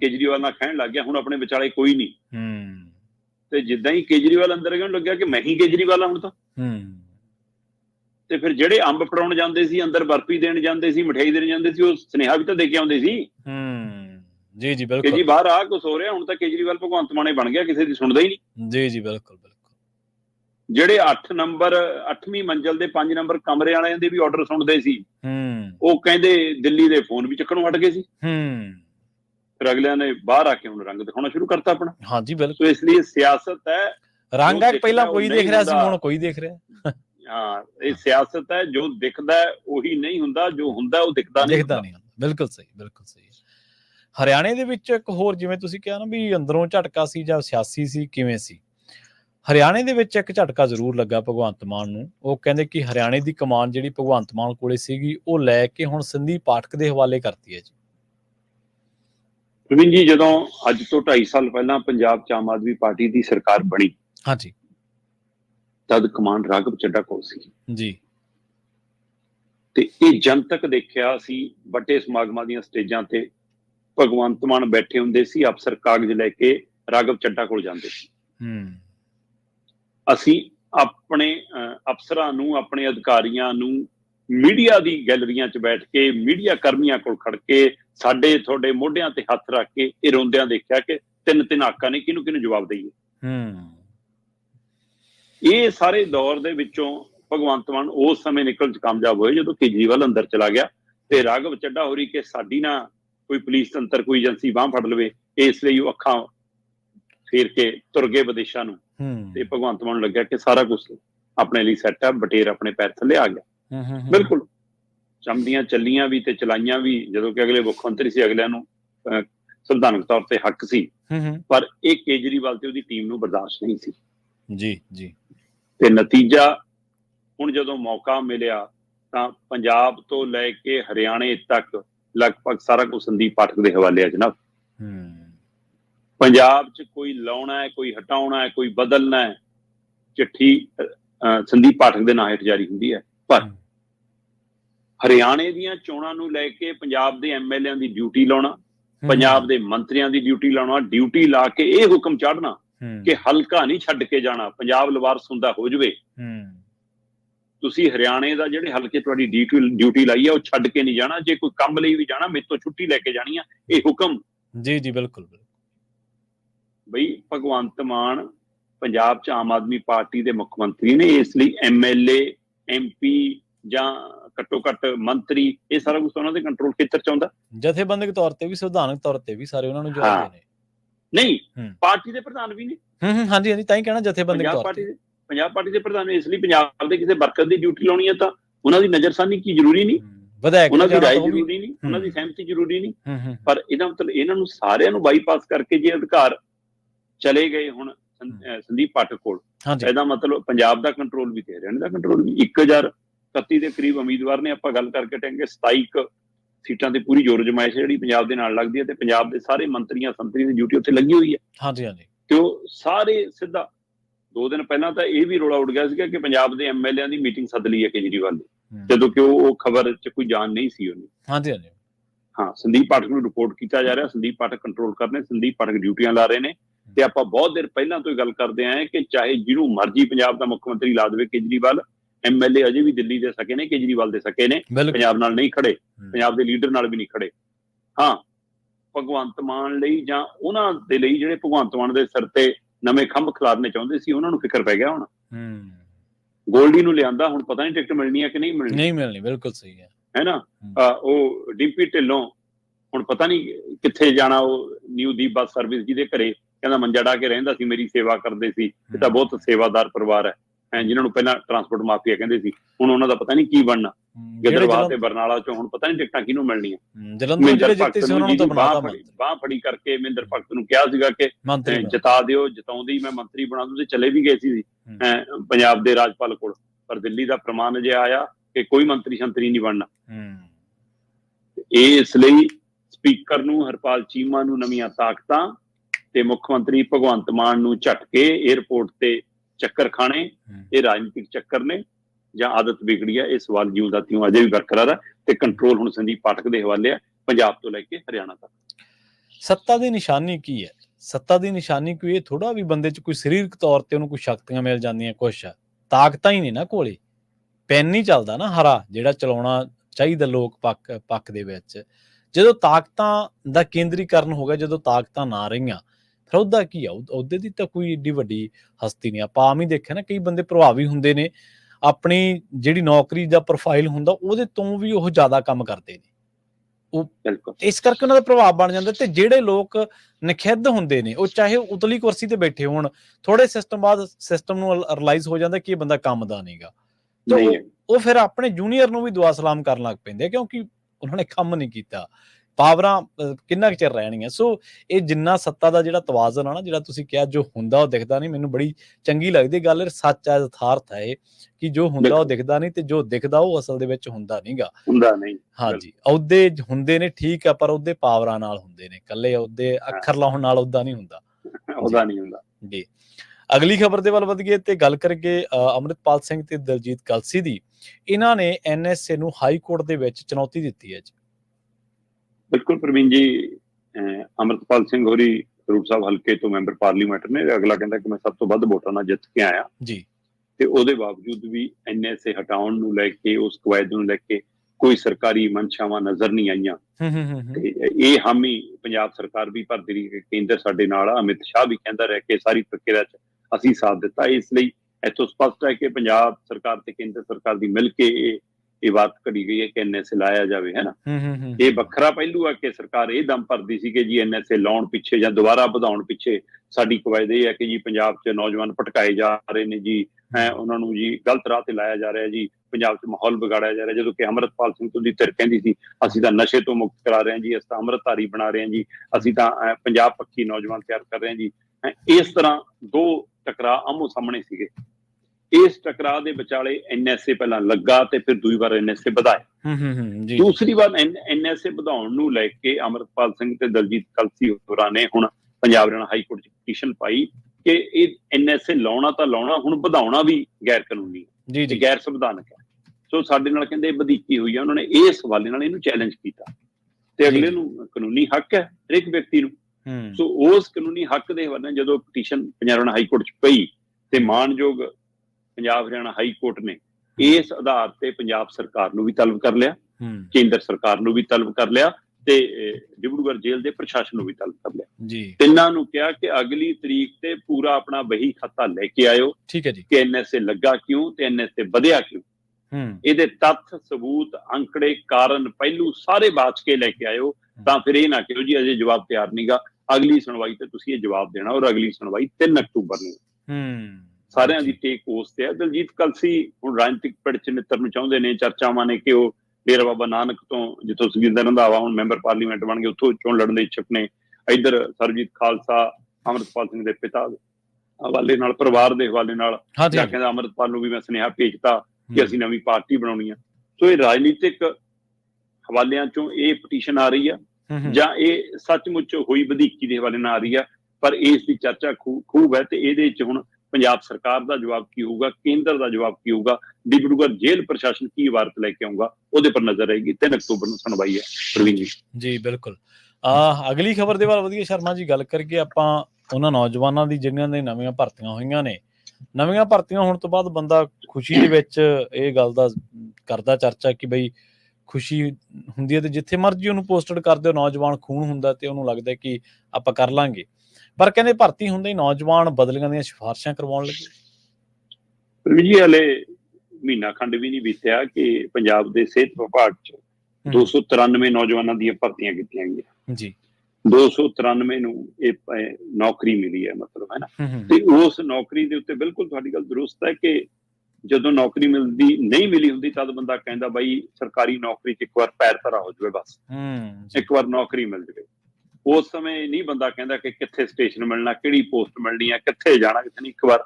ਕੇਜਰੀਵਾਲ ਨਾਲ ਖਹਿਣ ਲੱਗ ਗਿਆ ਹੁਣ ਆਪਣੇ ਵਿਚਾਲੇ ਕੋਈ ਨਹੀਂ। ਹੂੰ। ਤੇ ਜਿੱਦਾਂ ਹੀ ਕੇਜਰੀਵਾਲ ਅੰਦਰ ਗਏ ਉਹਨੂੰ ਲੱਗਿਆ ਕਿ ਮੈਂ ਹੀ ਕੇਜਰੀਵਾਲ ਹਾਂ ਹੁਣ ਤਾਂ। ਹੂੰ। ਤੇ ਫਿਰ ਜਿਹੜੇ ਅੰਬ ਫੜਾਉਣ ਜਾਂਦੇ ਸੀ ਅੰਦਰ ਬਰਫੀ ਦੇਣ ਜਾਂਦੇ ਸੀ ਮਠਿਆਈ ਦੇਣ ਜਾਂਦੇ ਸੀ ਉਹ ਸੁਨੇਹਾ ਵੀ ਤਾਂ ਦੇ ਕੇ ਆਉਂਦੇ ਸੀ। ਹੂੰ। ਜੀ ਜੀ ਕਿ ਜੀ ਬਿਲਕੁਲ ਬਾਹਰ ਆ ਕੁਛ ਹੋ ਰਿਹਾ ਹੁਣ ਤਾਂ ਕੇਜਰੀਵਾਲ ਭਗਵੰਤ ਮਾਨੇ ਬਣ ਗਿਆ ਕਿਸੇ ਦੀ ਸੁਣਦਾ ਹੀ ਨਹੀਂ। ਜੀ ਜੀ ਬਿਲਕੁਲ ਬਿਲਕੁਲ। ਜਿਹੜੇ 8 ਨੰਬਰ 8ਵੀਂ ਮੰਜ਼ਲ ਦੇ 5 ਨੰਬਰ ਕਮਰੇ ਵਾਲਿਆਂ ਦੇ ਵੀ ਆਰਡਰ ਸੁਣਦੇ ਸੀ ਹੂੰ। ਉਹ ਕਹਿੰਦੇ ਦਿੱਲੀ ਦੇ ਫੋਨ ਵੀ ਚੱਕਣੋਂ ਹਟ ਗਏ ਸੀ। ਹੂੰ। ਫਿਰ ਅਗਲਿਆਂ ਨੇ ਬਾਹਰ ਆ ਕੇ ਹੁਣ ਰੰਗ ਦਿਖਾਉਣਾ ਸ਼ੁਰੂ ਕਰਤਾ ਆਪਣਾ। ਹਾਂਜੀ ਬਿਲਕੁਲ। ਸੋ ਇਸ ਲਈ ਸਿਆਸਤ ਹੈ ਰੰਗ ਆ ਪਹਿਲਾਂ ਕੋਈ ਦੇਖ ਰਿਹਾ ਸੀ। ਹੁਣ ਕੋਈ ਦੇਖ ਰਿਹਾ। ਹਾਂ ਇਹ ਸਿਆਸਤ ਹੈ ਜੋ ਦਿਖਦਾ ਉਹੀ ਨਹੀਂ ਹੁੰਦਾ ਜੋ ਹੁੰਦਾ ਉਹ ਦਿਖਦਾ ਨਹੀਂ ਦਿਖਦਾ। ਨਹੀਂ ਬਿਲਕੁਲ ਸਹੀ ਬਿਲਕੁਲ ਸਹੀ। ਹਰਿਆਣੇ ਦੇ ਵਿੱਚ ਇੱਕ ਹੋਰ ਜਿਵੇਂ ਤੁਸੀਂ ਕਿਹਾ ਨਾ ਵੀ ਅੰਦਰੋਂ ਝਟਕਾ ਸੀ ਜਾਂ ਸਿਆਸੀ ਸੀ ਕਿਵੇਂ ਸੀ? ਹਰਿਆਣੇ ਦੇ ਵਿੱਚ ਇੱਕ ਝਟਕਾ ਜ਼ਰੂਰ ਲੱਗਾ ਭਗਵੰਤ ਮਾਨ ਨੂੰ। ਉਹ ਕਹਿੰਦੇ ਕਿ ਹਰਿਆਣੇ ਦੀ ਕਮਾਨ ਜਿਹੜੀ ਭਗਵੰਤ ਮਾਨ ਕੋਲੇ ਸੀਗੀ ਉਹ ਲੈ ਕੇ ਹੁਣ ਸੰਦੀਪ ਪਾਠਕ ਦੇ ਹਵਾਲੇ ਕਰਤੀ ਹੈ ਜੀ। ਪ੍ਰਵੀਨ ਜੀ ਜਦੋਂ ਅੱਜ ਤੋਂ 2.5 ਸਾਲ ਪਹਿਲਾਂ ਪੰਜਾਬ ਚ ਆਮ ਆਦਮੀ ਪਾਰਟੀ ਦੀ ਸਰਕਾਰ ਬਣੀ ਹਾਂਜੀ। ਤਦ ਕਮਾਂਡ ਰਾਘਵ ਚੱਡਾ ਕੋਲ ਸੀ। ਜੀ। ਤੇ ਇਹ ਜਨਤਕ ਦੇਖਿਆ ਸੀ ਵੱਡੇ ਸਮਾਗਮਾਂ ਦੀਆਂ ਸਟੇਜਾਂ ਤੇ ਭਗਵੰਤ ਮਾਨ ਬੈਠੇ ਹੁੰਦੇ ਸੀ ਅਫਸਰ ਕਾਗਜ਼ ਲੈ ਕੇ ਰਾਘਵ ਚੱਡਾ ਕੋਲ ਜਾਂਦੇ ਸੀ। ਹੂੰ। ਅਸੀਂ ਆਪਣੇ ਅਫਸਰਾਂ ਨੂੰ ਆਪਣੇ ਅਧਿਕਾਰੀਆਂ ਨੂੰ ਮੀਡੀਆ ਦੀ ਗੈਲਰੀਆਂ 'ਚ ਬੈਠ ਕੇ ਮੀਡੀਆ ਕਰਮੀਆਂ ਕੋਲ ਖੜ ਕੇ ਸਾਡੇ ਤੁਹਾਡੇ ਮੋਢਿਆਂ ਤੇ ਹੱਥ ਰੱਖ ਕੇ ਇਹ ਰੋਂਦਿਆਂ ਦੇਖਿਆ ਕਿ ਤਿੰਨ ਤਿੰਨ ਆਕਾਂ ਨੇ ਕਿਹਨੂੰ ਕਿਹਨੂੰ ਜਵਾਬ ਦਈਏ। ਹੂੰ। ਇਹ ਸਾਰੇ ਦੌਰ ਦੇ ਵਿੱਚੋਂ ਭਗਵੰਤ ਮਾਨ ਉਸ ਸਮੇਂ ਨਿਕਲਣ 'ਚ ਕਾਮਯਾਬ ਹੋਏ ਜਦੋਂ ਕੇਜਰੀਵਾਲ ਅੰਦਰ ਚਲਾ ਗਿਆ ਤੇ ਰਾਘਵ ਚੱਡਾ ਹੋਰੀ ਕਿ ਸਾਡੀ ਨਾ ਕੋਈ ਪੁਲਿਸ ਤੰਤਰ ਕੋਈ ਏਜੰਸੀ ਬਾਹ ਫੜ ਲਵੇ ਇਸ ਲਈ ਉਹ ਅੱਖਾਂ ਫੇਰ ਕੇ ਤੁਰ ਗਏ ਵਿਦੇਸ਼ਾਂ ਨੂੰ। ਤੇ ਭਗਵੰਤ ਮਾਨ ਲੱਗਿਆ ਕਿ ਸਾਰਾ ਕੁਝ ਆਪਣੇ ਲਈ ਸੈੱਟ ਹੈ ਬਟੇਰ ਆਪਣੇ ਪੈਰ ਥੱਲੇ ਆ ਗਿਆ। ਬਿਲਕੁਲ। ਚੰਦੀਆਂ ਚੱਲੀਆਂ ਵੀ ਤੇ ਚਲਾਈਆਂ ਵੀ ਜਦੋਂ ਕਿ ਅਗਲੇ ਮੁੱਖ ਮੰਤਰੀ ਸੀ ਅਗਲਿਆਂ ਨੂੰ ਸੰਵਿਧਾਨਕ ਤੌਰ ਤੇ ਹੱਕ ਸੀ। ਪਰ ਇਹ ਕੇਜਰੀਵਾਲ ਤੇ ਉਹਦੀ ਟੀਮ ਨੂੰ ਬਰਦਾਸ਼ਤ ਨਹੀਂ ਸੀ। ਜੀ ਜੀ। ਤੇ ਨਤੀਜਾ ਹੁਣ ਜਦੋਂ ਮੌਕਾ ਮਿਲਿਆ ਤਾਂ ਪੰਜਾਬ ਤੋਂ ਲੈ ਕੇ ਹਰਿਆਣੇ ਤੱਕ ਲਗਭਗ ਸਾਰਾ ਕੁਝ ਸੰਦੀਪ ਪਾਠਕ ਦੇ ਹਵਾਲੇ ਹੈ ਜਨਾਬ। ਹੂੰ। ਪੰਜਾਬ 'ਚ ਕੋਈ ਲਾਉਣਾ ਹੈ ਕੋਈ ਹਟਾਉਣਾ ਹੈ ਕੋਈ ਬਦਲਣਾ ਹੈ ਚਿੱਠੀ ਸੰਦੀਪ ਪਾਠਕ ਦੇ ਨਾਂ ਹੇਠ ਜਾਰੀ ਹੁੰਦੀ ਹੈ। ਪਰ। ਹਰਿਆਣੇ ਦੀਆਂ ਚੋਣਾਂ ਨੂੰ ਲੈ ਕੇ ਪੰਜਾਬ ਦੇ ਐਮਐਲਏਆਂ ਦੀ ਡਿਊਟੀ ਲਾਉਣਾ ਪੰਜਾਬ ਦੇ ਮੰਤਰੀਆਂ ਦੀ ਡਿਊਟੀ ਲਾਉਣਾ ਡਿਊਟੀ ਲਾ ਕੇ ਇਹ ਹੁਕਮ ਚਾੜਨਾ ਕਿ ਹਲਕਾ ਨਹੀਂ ਛੱਡ ਕੇ ਜਾਣਾ ਪੰਜਾਬ ਲਵਾਰਸ ਹੁੰਦਾ ਹੋ ਜਵੇ। ਤੁਸੀਂ ਹਰਿਆਣੇ ਦਾ ਜਿਹੜੇ ਹਲਕੇ ਤੁਹਾਡੀ ਡਿਊਟੀ ਲਾਈ ਹੈ ਉਹ ਛੱਡ ਕੇ ਨਹੀਂ ਜਾਣਾ। ਜੇ ਕੋਈ ਕੰਮ ਲਈ ਵੀ ਜਾਣਾ ਮੇਰੇ ਤੋਂ ਛੁੱਟੀ ਲੈ ਕੇ ਜਾਣੀ ਆ ਇਹ ਹੁਕਮ। ਜੀ ਜੀ ਬਿਲਕੁਲ ਬਿਲਕੁਲ। ਬਈ ਭਗਵੰਤ ਮਾਨ ਪੰਜਾਬ 'ਚ ਆਮ ਆਦਮੀ ਪਾਰਟੀ ਦੇ ਮੁੱਖ ਮੰਤਰੀ ਨੇ ਇਸ ਲਈ ਐਮਐਲਏ ਐਮਪੀ ਜਾਂ ਘੱਟੋ ਘੱਟ ਮੰਤਰੀ ਇਹ ਸਾਰਾ ਕੁਝ ਉਹਨਾਂ ਦੇ ਕੰਟਰੋਲ ਖੇਤਰ 'ਚ ਆਉਂਦਾ। ਜਥੇਬੰਦਕ ਤੌਰ ਤੇ ਵੀ ਸੰਵਿਧਾਨਕ ਤੌਰ ਤੇ ਵੀ ਸਾਰੇ ਉਹਨਾਂ ਨੂੰ। ਜਵਾਬ ਨੇ। ਨਹੀਂ। ਪਾਰਟੀ ਦੇ ਪ੍ਰਧਾਨ ਵੀ ਨੇ। ਹੂੰ ਹੂੰ ਹਾਂਜੀ ਹਾਂਜੀ ਤਾਂ ਹੀ ਕਹਿਣਾ ਜਥੇਬੰਦਕ ਪੰਜਾਬ ਪਾਰਟੀ ਦੇ ਪੰਜਾਬ ਪਾਰਟੀ ਦੇ ਪ੍ਰਧਾਨ ਨੇ ਇਸ ਲਈ ਪੰਜਾਬ ਦੇ ਕਿਸੇ ਵਰਕਰ ਦੀ ਡਿਊਟੀ ਲਾਉਣੀ ਹੈ ਤਾਂ ਉਹਨਾਂ ਦੀ ਨਜ਼ਰਸਾਨੀ ਕੀ ਜ਼ਰੂਰੀ ਨਹੀਂ। ਵਿਧਾਇਕ ਉਹਨਾਂ ਦੀ ਰਾਏ ਜ਼ਰੂਰੀ ਨਹੀਂ ਉਹਨਾਂ ਦੀ ਸਹਿਮਤੀ ਜ਼ਰੂਰੀ ਨਹੀਂ। ਪਰ ਇਹਦਾ ਮਤਲਬ ਇਹਨਾਂ ਨੂੰ ਸਾਰਿਆਂ ਨੂੰ ਬਾਈਪਾਸ ਕਰਕੇ ਜੇ ਅਧਿਕਾਰ ਚਲੇ ਗਏ ਹੁਣ ਸੰਦੀਪ ਪਾਠਕ ਕੋਲ ਇਹਦਾ ਮਤਲਬ ਪੰਜਾਬ ਦਾ ਕੰਟਰੋਲ ਵੀ ਤੇ ਹਰਿਆਣਾ ਦਾ ਕੰਟਰੋਲ ਵੀ। 1031 ਦੇ ਕਰੀਬ ਉਮੀਦਵਾਰ ਨੇ ਆਪਾਂ ਗੱਲ ਕਰਕੇ ਟੈਂਗੇ 27 ਕੁ ਸੀਟਾਂ ਤੇ ਪੂਰੀ ਜ਼ੋਰ ਜਮਾਇਸ਼ ਜਿਹੜੀ ਪੰਜਾਬ ਦੇ ਨਾਲ ਲੱਗਦੀ ਹੈ ਤੇ ਪੰਜਾਬ ਦੇ ਸਾਰੇ ਮੰਤਰੀਆਂ ਸੰਤਰੀਆਂ ਦੀ ਡਿਊਟੀ ਉੱਥੇ ਲੱਗੀ ਹੋਈ ਹੈ। ਹਾਂਜੀ ਹਾਂਜੀ। ਤੇ ਉਹ ਸਾਰੇ ਸਿੱਧਾ ਦੋ ਦਿਨ ਪਹਿਲਾਂ ਤਾਂ ਇਹ ਵੀ ਰੋਲਾ ਉੱਡ ਗਿਆ ਸੀਗਾ ਕਿ ਪੰਜਾਬ ਦੇ ਐਮਐਲਏਆਂ ਦੀ ਮੀਟਿੰਗ ਸੱਦ ਲਈ ਹੈ ਕੇਜਰੀਵਾਲ ਨੇ। ਜਦੋਂ ਕਿ ਉਹ ਖਬਰ 'ਚ ਕੋਈ ਜਾਣ ਨਹੀਂ ਸੀ ਉਹਨੂੰ ਹਾਂਜੀ ਹਾਂਜੀ। ਹਾਂ ਸੰਦੀਪ ਪਾਠਕ ਨੂੰ ਰਿਪੋਰਟ ਕੀਤਾ ਜਾ ਰਿਹਾ ਸੰਦੀਪ ਪਾਠਕ ਕੰਟਰੋਲ ਕਰਨੇ ਸੰਦੀਪ ਪਾਠਕ ਡਿਊਟੀਆਂ ਲਾ ਰਹੇ ਨੇ। ਤੇ ਆਪਾਂ ਬਹੁਤ ਦੇਰ ਪਹਿਲਾਂ ਤੋਂ ਹੀ ਗੱਲ ਕਰਦੇ ਆਏ ਕਿ ਚਾਹੇ ਜਿਹਨੂੰ ਮਰਜ਼ੀ ਪੰਜਾਬ ਦਾ ਮੁੱਖ ਮੰਤਰੀ ਲਾ ਦੇਵੇ ਕੇਜਰੀਵਾਲ ਐਮਐਲਏ ਅਜੇ ਵੀ ਦਿੱਲੀ ਦੇ ਸਕੇ ਨੇ ਕੇਜਰੀਵਾਲ ਦੇ ਸਕੇ ਨੇ ਪੰਜਾਬ ਨਾਲ ਨਹੀਂ ਖੜੇ। ਪੰਜਾਬ ਦੇ ਲੀਡਰ ਨਾਲ ਵੀ ਨਹੀਂ ਖੜੇ। ਹਾਂ ਭਗਵੰਤ ਮਾਨ ਲਈ ਜਾਂ ਉਹਨਾਂ ਦੇ ਲਈ ਜਿਹੜੇ ਭਗਵੰਤ ਮਾਨ ਦੇ ਸਿਰ ਤੇ ਨਵੇਂ ਖੰਭ ਖਿਲਾਰਨੇ ਚਾਹੁੰਦੇ ਸੀ ਉਹਨਾਂ ਨੂੰ ਫਿਕਰ ਪੈ ਗਿਆ ਹੁਣ। ਹੂੰ। ਗੋਲਡੀ ਨੂੰ ਲਿਆਂਦਾ ਹੁਣ ਪਤਾ ਨਹੀਂ ਟਿਕਟ ਮਿਲਣੀ ਹੈ ਕਿ ਨਹੀਂ ਮਿਲਣੀ। ਨਹੀਂ ਮਿਲਣੀ ਬਿਲਕੁਲ ਸਹੀ ਹੈ। ਹੈ ਨਾ? ਉਹ ਡਿੰਪੀ ਢਿੱਲੋਂ ਹੁਣ ਪਤਾ ਨਹੀਂ ਕਿੱਥੇ ਜਾਣਾ ਉਹ ਨਿਊ ਦੀਪ ਬੱਸ ਸਰਵਿਸ ਜਿਹਦੇ ਘਰੇ ਕਹਿੰਦਾ ਮੰਜਾ ਡਾ ਕੇ ਰਹਿੰਦਾ ਸੀ ਮੇਰੀ ਸੇਵਾ ਕਰਦੇ ਸੀ ਇਹ ਤਾਂ ਬਹੁਤ ਸੇਵਾਦਾਰ ਪਰਿਵਾਰ ਹੈਂ, ਜਿਨ੍ਹਾਂ ਨੂੰ ਪਹਿਲਾਂ ਟਰਾਂਸਪੋਰਟ ਮਾਫੀਆ ਕਹਿੰਦੇ ਸੀ ਹੁਣ ਉਹਨਾਂ ਦਾ ਪਤਾ ਨਹੀਂ ਕੀ ਬਣਨਾ। ਗਿੱਦੜਵਾਹ ਤੇ ਬਰਨਾਲਾ ਚੋਂ ਹੁਣ ਪਤਾ ਨਹੀਂ ਟਿਕਟਾਂ ਕਿਹਨੂੰ ਮਿਲਣੀਆਂ। ਜਲੰਧਰ ਜਿਹੜੇ ਜਿੱਤੇ ਸੀ ਉਹਨਾਂ ਨੂੰ ਤਾਂ ਬਣਾਤਾ ਬਾਹ ਫੜੀ ਕਰਕੇ ਮਹਿੰਦਰ ਭਗਤ ਨੂੰ ਕਿਹਾ ਸੀਗਾ ਕਿ ਜਿਤਾ ਦਿਓ ਜਿਤਾਉਂਦੇ ਮੈਂ ਮੰਤਰੀ ਬਣਾ ਦੂੰ ਤੇ ਚਲੇ ਵੀ ਗਏ ਸੀ। ਪੰਜਾਬ ਦੇ ਰਾਜਪਾਲ ਕੋਲ। ਪਰ ਦਿੱਲੀ ਦਾ ਪ੍ਰਮਾਨ ਅਜੇ ਆਇਆ ਕਿ ਕੋਈ ਮੰਤਰੀ ਸ਼ੰਤਰੀ ਨਹੀਂ ਬਣਨਾ। ਇਹ ਇਸ ਲਈ ਸਪੀਕਰ ਨੂੰ ਹਰਪਾਲ ਚੀਮਾ ਨੂੰ ਨਵੀਆਂ ਤਾਕਤਾਂ ਤੇ ਮੁੱਖ ਮੰਤਰੀ ਭਗਵੰਤ ਮਾਨ ਨੂੰ ਝਟਕੇ 에ਅਰਪੋਰਟ ਤੇ ਚੱਕਰ ਖਾਣੇ। ਇਹ ਰਾਜਨੀਤਿਕ ਚੱਕਰ ਨੇ ਜਾਂ ਆਦਤ ਵਿਗੜੀ ਹੈ ਇਹ ਸਵਾਲ ਜਿਉਂ ਦਾ ਤਿਉਂ ਅਜੇ ਵੀ ਬਰਕਰਾਰ ਹੈ ਤੇ ਕੰਟਰੋਲ ਹੁਣ ਸੰਦੀਪ ਪਾਠਕ ਦੇ ਹਵਾਲੇ ਹੈ ਪੰਜਾਬ ਤੋਂ ਲੈ ਕੇ ਹਰਿਆਣਾ ਤੱਕ। ਸੱਤਾ ਦੀ ਨਿਸ਼ਾਨੀ ਕੀ ਹੈ? ਸੱਤਾ ਦੀ ਨਿਸ਼ਾਨੀ ਕੋਈ ਇਹ ਥੋੜਾ ਵੀ ਬੰਦੇ 'ਚ ਕੋਈ ਸਰੀਰਕ ਤੌਰ ਤੇ ਉਹਨੂੰ ਕੋਈ ਸ਼ਕਤੀਆਂ ਮਿਲ ਜਾਂਦੀਆਂ ਕੁਛ। ਆ ਤਾਕਤਾਂ ਹੀ ਨਹੀਂ ਨਾ ਕੋਲੇ। ਪੈਨ ਨਹੀਂ ਚੱਲਦਾ ਨਾ ਹਰਾ ਜਿਹੜਾ ਚਲਾਉਣਾ ਚਾਹੀਦਾ ਲੋਕ ਪੱਕ ਪੱਕ ਦੇ ਵਿੱਚ। ਜਦੋਂ ਤਾਕਤਾਂ ਦਾ ਕੇਂਦਰੀਕਰਨ ਹੋ ਗਿਆ ਜਦੋਂ ਤਾਕਤਾਂ ਨਾ ਰਹੀਆਂ ਫਿਰ ਉਹਦਾ ਕੀ ਆ? ਉਹ- ਉਹਦੇ ਦੀ ਤਾਂ ਕੋਈ ਏਡੀ ਵੱਡੀ ਹਸਤੀ ਨਹੀਂ ਆਪਾਂ ਆਮ ਹੀ ਦੇਖਿਆ ਨਾ ਕਈ ਬੰਦੇ ਪ੍ਰਭਾਵੀ ਹੁੰਦੇ ਨੇ। ਆਪਣੀ ਜਿਹੜੀ ਨੌਕਰੀ ਦਾ ਪ੍ਰੋਫਾਈਲ ਹੁੰਦਾ ਉਹਦੇ ਤੋਂ ਵੀ ਉਹ ਜ਼ਿਆਦਾ ਕੰਮ ਕਰਦੇ ਨੇ। ਬਿਲਕੁਲ। ਇਸ ਕਰਕੇ ਉਹਨਾਂ ਦਾ ਪ੍ਰਭਾਵ ਬਣ ਜਾਂਦਾ ਤੇ ਜਿਹੜੇ ਲੋਕ ਨਖਿੱਧ ਹੁੰਦੇ ਨੇ ਉਹ ਚਾਹੇ ਉਹ ਉਤਲੀ ਕੁਰਸੀ ਤੇ ਬੈਠੇ ਹੋਣ ਥੋੜੇ ਸਿਸਟਮ ਬਾਅਦ ਸਿਸਟਮ ਨੂੰ ਰਿਅਲਾਈਜ਼ ਹੋ ਜਾਂਦਾ ਕਿ ਇਹ ਬੰਦਾ ਕੰਮ ਦਾ ਨਹੀਂਗਾ। ਉਹ ਫਿਰ ਆਪਣੇ ਜੂਨੀਅਰ ਨੂੰ ਵੀ ਦੁਆ ਸਲਾਮ ਕਰਨ ਲੱਗ ਪੈਂਦੇ ਕਿਉਂਕਿ ਉਹਨਾਂ ਨੇ ਕੰਮ ਨਹੀਂ ਕੀਤਾ। ਪਾਵਰਾਂ ਕਿੰਨਾ ਕੁ ਚਿਰ ਰਹਿਣੀਆਂ ਸੋ ਇਹ ਜਿੰਨਾ ਸੱਤਾ ਦਾ ਜਿਹੜਾ ਤਵਾਜ਼ਨ ਆ ਨਾ ਜਿਹੜਾ ਤੁਸੀਂ ਕਿਹਾ ਜੋ ਹੁੰਦਾ ਉਹ ਦਿਖਦਾ ਨਹੀਂ ਮੈਨੂੰ ਬੜੀ ਚੰਗੀ ਲੱਗਦੀ ਗੱਲ ਸੱਚ ਹੈ ਯਥਾਰਥ ਹੈ ਇਹ ਕਿ ਜੋ ਹੁੰਦਾ ਉਹ। ਦਿਖਦਾ ਨਹੀਂ ਤੇ ਜੋ ਦਿਖਦਾ ਉਹ ਅਸਲ ਦੇ ਵਿੱਚ ਹੁੰਦਾ ਨਹੀਂਗਾ। ਹੁੰਦਾ ਨਹੀਂ ਹਾਂਜੀ ਅਹੁਦੇ ਹੁੰਦੇ ਨੇ ਠੀਕ ਆ ਪਰ ਉਹਦੇ ਪਾਵਰਾਂ ਨਾਲ ਹੁੰਦੇ ਨੇ ਕੱਲੇ ਅਹੁਦੇ ਅੱਖਰ ਲਾਉਣ ਨਾਲ ਉਹਦਾ ਨਹੀਂ ਹੁੰਦਾ। ਉਹਦਾ ਨਹੀਂ ਹੁੰਦਾ। ਜੀ। ਅਗਲੀ ਖਬਰ ਦੇ ਵੱਲ ਵਧੀਏ ਤੇ ਗੱਲ ਕਰੀਏ ਅ, ਅੰਮ੍ਰਿਤਪਾਲ ਸਿੰਘ ਤੇ ਦਲਜੀਤ ਕਲਸੀ ਦੀ। ਇਹਨਾਂ ਨੇ ਐਨਐਸਏ ਨੂੰ ਹਾਈ ਕੋਰਟ ਦੇ ਵਿੱਚ ਚੁਣੌਤੀ ਦਿੱਤੀ ਹੈ ਜੀ ਬਿਲਕੁਲ ਪ੍ਰਵੀਨ ਜੀ ਅੰਮ੍ਰਿਤਪਾਲ ਸਿੰਘ ਹੋਰੀ ਰੂਪ ਸਾਹਿਬ ਹਲਕੇ ਤੋਂ ਮੈਂਬਰ ਪਾਰਲੀਮੈਂਟ ਨੇ ਅਗਲਾ ਕਹਿੰਦਾ ਕਿ ਮੈਂ ਸਭ ਤੋਂ ਵੱਧ ਵੋਟਾਂ ਨਾਲ ਜਿੱਤ ਕੇ ਆਇਆ। ਜੀ। ਤੇ ਉਹਦੇ ਬਾਵਜੂਦ ਵੀ ਐਨਐਸਏ ਹਟਾਉਣ ਨੂੰ ਲੈ ਕੇ ਉਸ ਕਵਾਇਦ ਨੂੰ ਲੈ ਕੇ ਕੋਈ ਸਰਕਾਰੀ ਮਨਸ਼ਾਵਾਂ ਨਜ਼ਰ ਨਹੀਂ ਆਈਆਂ। ਇਹ ਹਾਮੀ ਪੰਜਾਬ ਸਰਕਾਰ ਵੀ ਭਰਦੀ ਰਹੀ ਕਿ ਕੇਂਦਰ ਸਾਡੇ ਨਾਲ ਆ। ਅਮਿਤ ਸ਼ਾਹ ਵੀ ਕਹਿੰਦਾ ਰਿਹਾ ਕਿ ਸਾਰੀ ਪ੍ਰਕਿਰਿਆ 'ਚ ਅਸੀਂ ਸਾਥ ਦਿੱਤਾ। ਇਸ ਲਈ ਇੱਥੋਂ ਸਪਸ਼ਟ ਹੈ ਕਿ ਪੰਜਾਬ ਸਰਕਾਰ ਤੇ ਕੇਂਦਰ ਸਰਕਾਰ ਦੀ ਮਿਲ ਕੇ ਇਹ ਬਾਤ ਕਰੀ ਗਈ ਹੈ ਕਿ ਐਨਐਸਏ ਲਾਇਆ ਜਾਵੇ ਹੈ ਨਾ? ਇਹ ਵੱਖਰਾ ਪਹਿਲੂ ਹੈ ਕਿ ਸਰਕਾਰ ਇਹ ਦਮ ਭਰਦੀ ਸੀ ਕਿ ਜੀ ਐਨਐਸਏ ਲਾਉਣ ਪਿੱਛੇ ਜਾਂ ਦੁਬਾਰਾ ਵਧਾਉਣ ਪਿੱਛੇ ਸਾਡੀ ਕਵਾਇਦ ਇਹ ਹੈ ਕਿ ਜੀ ਪੰਜਾਬ 'ਚ ਨੌਜਵਾਨ ਭਟਕਾਏ ਜਾ ਰਹੇ ਨੇ ਜੀ ਹੈ ਉਹਨਾਂ ਨੂੰ ਜੀ ਗਲਤ ਰਾਹ ਤੇ ਲਾਇਆ ਜਾ ਰਿਹਾ ਜੀ ਪੰਜਾਬ 'ਚ ਮਾਹੌਲ ਵਿਗਾੜਿਆ ਜਾ ਰਿਹਾ। ਜਦੋਂ ਕਿ ਅਮਰਤਪਾਲ ਸਿੰਘ ਤੋਂ ਦੀ ਧਿਰ ਕਹਿੰਦੀ ਸੀ ਅਸੀਂ ਤਾਂ ਨਸ਼ੇ ਤੋਂ ਮੁਕਤ ਕਰਾ ਰਹੇ ਹਾਂ ਜੀ ਅਸੀਂ ਤਾਂ ਅੰਮ੍ਰਿਤਧਾਰੀ ਬਣਾ ਰਹੇ ਹਾਂ ਜੀ ਅਸੀਂ ਤਾਂ ਪੰਜਾਬ ਪੱਖੀ ਨੌਜਵਾਨ ਤਿਆਰ ਕਰ ਰਹੇ ਹਾਂ ਜੀ। ਇਸ ਤਰ੍ਹਾਂ ਦੋ ਟਕਰਾਅ ਆਮੋ ਸਾਹਮਣੇ ਸੀਗੇ। ਇਸ ਟਕਰਾਅ ਦੇ ਵਿਚਾਲੇ ਐਨਐਸਏ ਪਹਿਲਾਂ ਲੱਗਾ ਤੇ ਫਿਰ ਦੂਜੀ ਵਾਰ ਐਨਐਸਏ ਵਧਾਇਆ। ਹੂੰ ਹੂੰ ਜੀ। ਦੂਸਰੀ ਵਾਰ ਐਨਐਸਏ ਵਧਾਉਣ ਨੂੰ ਲੈ ਕੇ ਅਮਰਪਾਲ ਸਿੰਘ ਤੇ ਦਲਜੀਤ ਕਲਸੀ ਹੋਰਾਂ ਨੇ ਹੁਣ ਪੰਜਾਬ ਹਰਿਆਣਾ ਹਾਈ ਕੋਰਟ 'ਚ ਪਟੀਸ਼ਨ ਪਾਈ ਕਿ ਇਹ ਐਨਐਸਏ ਲਾਉਣਾ ਤਾਂ ਲਾਉਣਾ ਹੁਣ ਵਧਾਉਣਾ ਵੀ ਗੈਰ ਕਾਨੂੰਨੀ ਹੈ ਜੀ ਜੀ। ਗੈਰ ਸੰਵਿਧਾਨਕ ਹੈ। ਸੋ ਸਾਡੇ ਨਾਲ ਕਹਿੰਦੇ ਵਧੀਕੀ ਹੋਈ ਹੈ ਉਹਨਾਂ ਨੇ ਇਸ ਹਵਾਲੇ ਨਾਲ ਇਹਨੂੰ ਚੈਲੰਜ ਕੀਤਾ। ਤੇ ਅਗਲੇ। ਨੂੰ ਕਾਨੂੰਨੀ ਹੱਕ ਹੈ ਹਰੇਕ ਵਿਅਕਤੀ ਨੂੰ। ਸੋ ਉਸ ਕਾਨੂੰਨੀ ਹੱਕ ਦੇ ਹਵਾਲੇ ਜਦੋਂ petition Punjab Haryana high court 'ਚ ਪਈ ਤੇ ਮਾਨਯੋਗ ਪੰਜਾਬ ਹਰਿਆਣਾ ਹਾਈ ਕੋਰਟ ਨੇ ਇਸ ਆਧਾਰ ਤੇ ਪੰਜਾਬ ਸਰਕਾਰ ਨੂੰ ਵੀ ਤਲਬ ਕਰ ਲਿਆ ਕੇਂਦਰ ਸਰਕਾਰ ਨੂੰ ਵੀ ਤਲਬ ਕਰ ਲਿਆ ਤੇ ਡਿਬਰੂਗੜ੍ਹ ਜੇਲ੍ਹ ਦੇ ਪ੍ਰਸ਼ਾਸਨ ਨੂੰ ਵੀ ਤਲਬ ਕਰ ਲਿਆ। ਜੀ। ਤਿੰਨਾਂ ਨੂੰ ਕਿਹਾ ਕਿ ਅਗਲੀ ਤਰੀਕ ਤੇ ਪੂਰਾ ਆਪਣਾ ਵਹੀ ਖਾਤਾ ਲੈ ਕੇ ਆਇਓ ਠੀਕ ਹੈ ਜੀ। ਕਿ ਐਨਐਸਏ ਲੱਗਾ ਕਿਉਂ ਤੇ ਐਨਐਸਏ ਵਧਿਆ ਕਿਉਂ। ਹੂੰ। ਇਹਦੇ ਤੱਥ ਸਬੂਤ ਅੰਕੜੇ ਕਾਰਨ ਪਹਿਲੂ ਸਾਰੇ ਬਾਚ ਕੇ ਲੈ ਕੇ ਆਇਓ ਤਾਂ ਫਿਰ ਇਹ ਨਾ ਕਿਹੋ ਜੀ ਅਜੇ ਜਵਾਬ ਤਿਆਰ ਨਹੀਂਗਾ ਅਗਲੀ ਸੁਣਵਾਈ ਤੇ ਤੁਸੀਂ ਇਹ ਜਵਾਬ ਦੇਣਾ ਔਰ ਅਗਲੀ ਸੁਣਵਾਈ 3 ਅਕਤੂਬਰ ਨੂੰ। ਹੂੰ। ਸਾਰਿਆਂ ਦੀ ਟੇਕ ਉਸ ਤੇ ਹੈ। ਦਲਜੀਤ ਕਲਸੀ ਹੁਣ ਰਾਜਨੀਤਿਕ ਪਿੜ ਚ ਨਿੱਤਰ ਨੂੰ ਚਾਹੁੰਦੇ ਨੇ ਚਰਚਾਵਾਂ ਨੇ ਕਿ ਉਹ ਡੇਰਾ ਬਾਬਾ ਨਾਨਕ ਤੋਂ ਜਿੱਥੋਂ ਸੁਖਜਿੰਦਰ ਰੰਧਾਵਾ ਹੁਣ ਮੈਂਬਰ ਪਾਰਲੀਮੈਂਟ ਬਣ ਗਏ ਉੱਥੋਂ ਚੋਣ ਲੜਨ ਦੇ ਇੱਛੁਕ ਨੇ। ਇੱਧਰ ਸਰਜੀਤ ਖਾਲਸਾ ਅਮਰਤਪਾਲ ਸਿੰਘ ਦੇ ਪਿਤਾ ਦੇ ਹਵਾਲੇ ਨਾਲ ਪਰਿਵਾਰ ਦੇ ਹਵਾਲੇ ਨਾਲ ਜਾਂ ਕਹਿੰਦਾ ਅਮਰਤਪਾਲ ਨੂੰ ਵੀ ਮੈਂ ਸੁਨੇਹਾ ਭੇਜਤਾ ਕਿ ਅਸੀਂ ਨਵੀਂ ਪਾਰਟੀ ਬਣਾਉਣੀ ਆ। ਸੋ ਇਹ ਰਾਜਨੀਤਿਕ ਹਵਾਲਿਆਂ ਚੋਂ ਇਹ ਪਟੀਸ਼ਨ ਆ ਰਹੀ ਆ ਜਾਂ ਇਹ ਸੱਚਮੁੱਚ ਹੋਈ ਵਧੀਕੀ ਦੇ ਹਵਾਲੇ ਨਾਲ ਆ ਰਹੀ ਆ ਪਰ ਇਸ ਦੀ ਚਰਚਾ ਖੂਬ ਹੈ ਤੇ ਇਹਦੇ ਵਿੱਚ ਹੁਣ ਪੰਜਾਬ ਸਰਕਾਰ ਦਾ ਜਵਾਬ ਕੀ ਹੋਊਗਾ? ਕੇਂਦਰ ਦਾ ਜਵਾਬ ਕੀ ਹੋਊਗਾ? ਡਿਬਰੂਗੜ੍ਹ ਜੇਲ੍ਹ ਪ੍ਰਸ਼ਾਸਨ ਕੀ ਇਬਾਰਤ ਲੈ ਕੇ ਆਊਗਾ? ਉਹਦੇ ਪਰ ਨਜ਼ਰ ਰਹੇਗੀ 3 ਅਕਤੂਬਰ ਨੂੰ ਸੁਣਵਾਈ ਹੈ। ਪ੍ਰਵੀਨ ਜੀ। ਜੀ, ਬਿਲਕੁਲ। ਆ, ਅਗਲੀ ਖਬਰ ਦੇ ਬਾਰੇ ਵਧੀਆ ਸ਼ਰਮਾ ਜੀ ਗੱਲ ਕਰਕੇ ਆਪਾਂ ਉਹਨਾਂ ਨੌਜਵਾਨਾਂ ਦੀ ਜਿਨ੍ਹਾਂ ਦੇ ਨਵੀਆਂ ਭਰਤੀਆਂ ਹੋਈਆਂ ਨੇ। ਨਵੀਆਂ ਭਰਤੀਆਂ ਹੋਣ ਤੋਂ ਬਾਅਦ ਬੰਦਾ ਖੁਸ਼ੀ ਦੇ ਵਿੱਚ ਇਹ ਗੱਲ ਦਾ ਕਰਦਾ ਚਰਚਾ ਕਿ ਬਈ ਖੁਸ਼ੀ ਹੁੰਦੀ ਹੈ ਤੇ ਜਿੱਥੇ ਮਰਜ਼ੀ ਉਹਨੂੰ ਪੋਸਟਡ ਕਰ ਦਿਓ। ਨੌਜਵਾਨ ਖੂਨ ਹੁੰਦਾ ਤੇ ਉਹਨੂੰ ਲੱਗਦਾ ਕਿ ਆਪਾਂ ਕਰ ਲਾਂਗੇ। ਪਰ ਕਹਿੰਦੇ ਭਰਤੀ ਹੁੰਦੇ ਹੀ ਨੌਜਵਾਨ ਬਦਲੀਆਂ ਦੀਆਂ ਸਿਫਾਰਸ਼ਾਂ ਕਰਵਾਉਣ ਲੱਗੇ। ਜੀ ਹਲੇ ਮਹੀਨਾ ਖੰਡ ਵੀ ਨਹੀਂ ਬੀਤਿਆ ਕਿ ਪੰਜਾਬ ਦੇ ਸਿਹਤ ਵਿਭਾਗ ਚ 293 ਨੌਜਵਾਨਾਂ ਦੀਆਂ ਭਰਤੀਆਂ ਕੀਤੀਆਂ ਗਈਆਂ। ਜੀ। 293 ਨੂੰ ਇਹ ਨੌਕਰੀ ਮਿਲੀ ਹੈ ਮਤਲਬ ਹੈ ਨਾ? ਤੇ ਉਸ ਨੌਕਰੀ ਦੇ ਉੱਤੇ ਬਿਲਕੁਲ ਤੁਹਾਡੀ ਗੱਲ ਦਰੁਸਤ ਹੈ ਕਿ ਜਦੋਂ ਨੌਕਰੀ ਮਿਲਦੀ ਨਹੀਂ ਮਿਲੀ ਹੁੰਦੀ ਤਦ ਬੰਦਾ ਕਹਿੰਦਾ ਬਾਈ ਸਰਕਾਰੀ ਨੌਕਰੀ 'ਚ ਇੱਕ ਵਾਰ ਪੈਰ ਧਰਾ ਹੋ ਜਾਵੇ ਬਸ। ਇੱਕ ਵਾਰ ਨੌਕਰੀ ਮਿਲ ਜਾਵੇ। ਉਸ ਸਮੇਂ ਨਹੀਂ ਬੰਦਾ ਕਹਿੰਦਾ ਕਿ ਕਿੱਥੇ ਸਟੇਸ਼ਨ ਮਿਲਣਾ ਕਿਹੜੀ ਪੋਸਟ ਮਿਲਣੀ ਹੈ ਕਿੱਥੇ ਜਾਣਾ ਕਿੱਥੇ ਨਹੀਂ ਇੱਕ ਵਾਰ।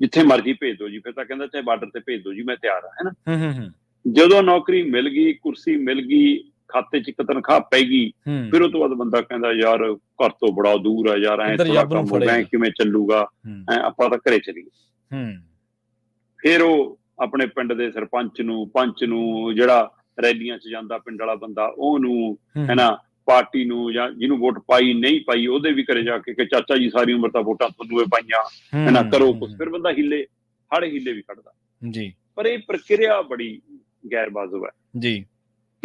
ਜਿੱਥੇ ਮਰਜ਼ੀ ਭੇਜ ਦਿਓ ਜੀ ਫਿਰ ਤਾਂ ਕਹਿੰਦਾ ਚਾਹੇ ਬਾਰਡਰ ਤੇ ਭੇਜ ਦਿਓ ਜੀ ਮੈਂ ਤਿਆਰ ਹਾਂ ਹੈ ਨਾ? ਹੂੰ ਹੂੰ ਹੂੰ। ਜਦੋਂ ਨੌਕਰੀ ਮਿਲ ਗਈ ਕੁਰਸੀ ਮਿਲ ਗਈ ਖਾਤੇ 'ਚ ਇੱਕ ਤਨਖਾਹ ਪੈ ਗਈ ਫਿਰ ਉਹ ਤੋਂ ਬਾਅਦ ਬੰਦਾ ਕਹਿੰਦਾ ਯਾਰ ਘਰ ਤੋਂ ਬੜਾ ਦੂਰ ਆ ਯਾਰ ਐ ਥੋੜਾ ਕੰਮ ਫੜੇਗਾ। ਕਿਵੇਂ ਚੱਲੂਗਾ? ਆਪਾਂ ਤਾਂ ਘਰੇ ਚਲੀਏ। ਹੂੰ। ਫਿਰ ਉਹ ਆਪਣੇ ਪਿੰਡ ਦੇ ਸਰਪੰਚ ਨੂੰ ਪੰਚ ਨੂੰ ਜਿਹੜਾ ਰੈਲੀਆਂ 'ਚ ਜਾਂਦਾ ਪਿੰਡ ਵਾਲਾ ਬੰਦਾ ਉਹਨੂੰ ਹੈਨਾ ਪਾਰਟੀ ਨੂੰ ਜਾਂ ਜਿਹਨੂੰ ਵੋਟ ਪਾਈ ਨਹੀਂ ਪਾਈ ਉਹਦੇ ਵੀ ਘਰੇ ਜਾ ਕੇ ਕਿ ਚਾਚਾ ਜੀ ਸਾਰੀ ਉਮਰ ਤਾਂ ਵੋਟਾਂ ਤੁਹਾਨੂੰ ਪਾਈਆਂ ਹੂੰ, ਹੈਨਾ ਹੂੰ, ਕਰੋ ਕੁਛ। ਫਿਰ ਬੰਦਾ ਹਿੱਲੇ ਹੜ ਹਿੱਲੇ ਵੀ ਕੱਢਦਾ ਜੀ। ਪਰ ਇਹ ਪ੍ਰਕਿਰਿਆ ਬੜੀ ਗੈਰ ਵਾਜਬ ਹੈ। ਜੀ।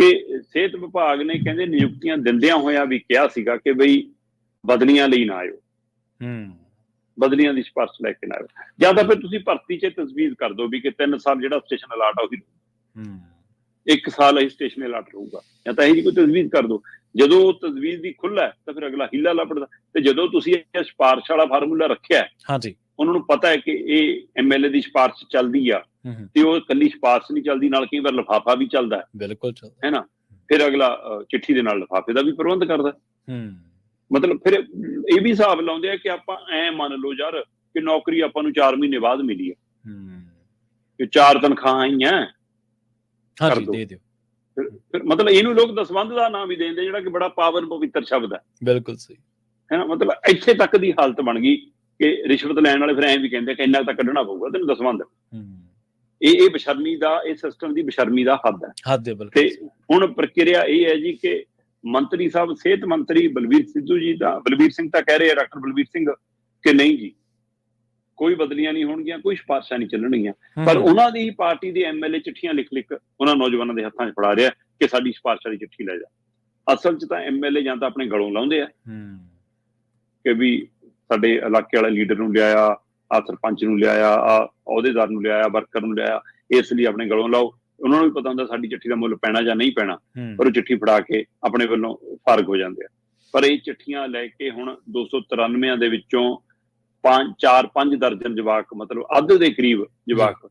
ਕਿ ਸਿਹਤ ਵਿਭਾਗ ਨੇ ਕਹਿੰਦੇ ਨਿਯੁਕਤੀਆਂ ਦਿੰਦਿਆਂ ਹੋਇਆਂ ਵੀ ਕਿਹਾ ਸੀਗਾ ਕਿ ਬਈ ਬਦਲੀਆਂ ਲਈ ਨਾ ਆਇਓ। ਹੂੰ। ਬਦਲੀਆਂ ਦੀ ਸਿਫਾਰਸ਼ ਲੈ ਕੇ ਨਾ ਆਇਓ। ਜਾਂ ਤਾਂ ਫਿਰ ਤੁਸੀਂ ਭਰਤੀ 'ਚ ਤਜਵੀਜ਼ ਕਰ ਦਿਓ ਵੀ ਕਿ 3 ਸਾਲ ਜਿਹੜਾ ਸਟੇਸ਼ਨ ਅਲਾਟ ਆ ਉਹੀ ਹੂੰ। ਇੱਕ ਸਾਲ ਇਹ ਸਟੇਸ਼ਨ ਅਲਾਟ ਰਹੂਗਾ। ਜਾਂ ਤਾਂ ਇਹ ਜੀ ਕੋਈ ਤਜਵੀਜ਼ ਕਰ ਦਿਓ। ਜਦੋਂ ਉਹ ਤਜਵੀਜ਼ ਦੀ ਖੁੱਲ੍ਹਾ ਹੈ ਤਾਂ ਫਿਰ ਅਗਲਾ ਹਿੱਲਾ ਲੱਭਦਾ। ਤੇ ਜਦੋਂ ਤੁਸੀਂ ਇਹ ਸਿਫਾਰਸ਼ ਵਾਲਾ ਫਾਰਮੂਲਾ ਰੱਖਿਆ ਹਾਂਜੀ। ਉਹਨਾਂ ਨੂੰ ਪਤਾ ਹੈ ਕਿ ਇਹ ਐਮਐਲਏ ਦੀ ਸਿਫਾਰਸ਼ ਚੱਲਦੀ ਆ। ਤੇ ਉਹ ਇਕੱਲੀ ਸਿਫਾਰਸ਼ ਨਹੀਂ ਚੱਲਦੀ ਨਾਲ ਕਈ ਵਾਰ ਲਿਫਾਫਾ ਵੀ ਚੱਲਦਾ ਹੈ। ਬਿਲਕੁਲ ਚੱਲਦਾ। ਹੈ ਨਾ? ਫਿਰ ਅਗਲਾ ਚਿੱਠੀ ਦੇ ਨਾਲ ਲਿਫਾਫੇ ਦਾ ਵੀ ਪ੍ਰਬੰਧ ਕਰਦਾ ਹੈ। ਮਤਲਬ ਫਿਰ ਇਹ ਵੀ ਹਿਸਾਬ ਲਾਉਂਦੇ ਆ ਕਿ ਆਪਾਂ ਐ ਮੰਨ ਲਓ ਯਾਰ ਕਿ ਨੌਕਰੀ ਆਪਾਂ ਨੂੰ 4 ਮਹੀਨੇ ਬਾਅਦ ਮਿਲੀ ਹੈ। ਹੂੰ। ਕਿ ਚਾਰ ਤਨਖਾਹਾਂ ਆਈਆਂ ਹਾਂਜੀ। ਦੇ ਦਿਓ। ਫਿਰ ਮਤਲਬ ਇਹਨੂੰ ਲੋਕ ਦਸਵੰਧ ਦਾ ਨਾਮ ਵੀ ਦੇਂਦੇ ਜਿਹੜਾ ਕਿ ਬੜਾ ਪਾਵਨ ਪਵਿੱਤਰ ਸ਼ਬਦ ਹੈ। ਬਿਲਕੁਲ ਸਹੀ। ਹੈ ਨਾ? ਮਤਲਬ ਇੱਥੇ ਤੱਕ ਦੀ ਹਾਲਤ ਬਣ ਗਈ ਕਿ ਰਿਸ਼ਵਤ ਲੈਣ ਵਾਲੇ ਫਿਰ ਐਂ ਵੀ ਕਹਿੰਦੇ ਕਿ ਇੰਨਾ ਤਾਂ ਕੱਢਣਾ ਪਊਗਾ ਤੈਨੂੰ ਦਸਵੰਧ। ਹੂੰ। ਇਹ ਇਹ ਬਸ਼ਰਮੀ ਦਾ ਇਹ ਸਿਸਟਮ ਦੀ ਬਸ਼ਰਮੀ ਦਾ ਹੱਦ ਹੈ। ਹੱਦ ਹੈ ਬਿਲਕੁਲ ਤੇ ਹੁਣ ਪ੍ਰਕਿਰਿਆ ਇਹ ਹੈ ਜੀ ਕਿ ਮੰਤਰੀ ਸਾਹਿਬ ਸਿਹਤ ਮੰਤਰੀ ਬਲਵੀਰ ਸਿੱਧੂ ਜੀ ਦਾ ਬਲਵੀਰ ਸਿੰਘ ਤਾਂ ਕਹਿ ਰਹੇ ਆ ਡਾਕਟਰ ਬਲਵੀਰ ਸਿੰਘ ਕਿ ਨਹੀਂ ਜੀ। ਕੋਈ ਬਦਲੀਆਂ ਨਹੀਂ ਹੋਣਗੀਆਂ ਕੋਈ ਸਿਫਾਰਸ਼ਾਂ ਨਹੀਂ ਚੱਲਣਗੀਆਂ। ਪਰ ਉਹਨਾਂ ਦੀ ਹੀ ਪਾਰਟੀ ਦੇ ਐਮਐਲਏ ਚਿੱਠੀਆਂ ਲਿਖ ਲਿਖ ਉਹਨਾਂ ਨੌਜਵਾਨਾਂ ਦੇ ਹੱਥਾਂ 'ਚ ਫੜਾ ਰਿਹਾ ਕਿ ਸਾਡੀ ਸਿਫਾਰਸ਼ ਵਾਲੀ ਚਿੱਠੀ ਲੈ ਜਾ। ਅਸਲ 'ਚ ਤਾਂ ਐਮਐਲਏ ਜਾਂ ਤਾਂ ਆਪਣੇ ਗਲੋਂ ਲਾਉਂਦੇ ਆ। ਕਿ ਵੀ ਸਾਡੇ ਇਲਾਕੇ ਵਾਲੇ ਲੀਡਰ ਨੂੰ ਲਿਆਇਆ ਆ ਸਰਪੰਚ ਨੂੰ ਲਿਆਇਆ ਆ ਅਹੁਦੇਦਾਰ ਨੂੰ ਲਿਆਇਆ ਵਰਕਰ ਨੂੰ ਲਿਆਇਆ ਇਸ ਲਈ ਆਪਣੇ ਗਲੋਂ ਲਾਓ। ਉਹਨਾਂ ਨੂੰ ਵੀ ਪਤਾ ਹੁੰਦਾ ਸਾਡੀ ਚਿੱਠੀ ਦਾ ਮੁੱਲ ਪੈਣਾ ਜਾਂ ਨਹੀਂ ਪੈਣਾ ਪਰ ਉਹ ਚਿੱਠੀ ਫੜਾ ਕੇ ਆਪਣੇ ਵੱਲੋਂ ਫਾਰਗ ਹੋ ਜਾਂਦੇ ਆ। ਪਰ ਇਹ ਚਿੱਠੀਆਂ ਲੈ ਕੇ ਹੁਣ 293 ਦੇ ਵਿੱਚੋਂ 5 4 5 ਦਰਜਨ ਜਵਾਕ ਮਤਲਬ ਅੱਧ ਦੇ ਕਰੀਬ ਜਵਾਕ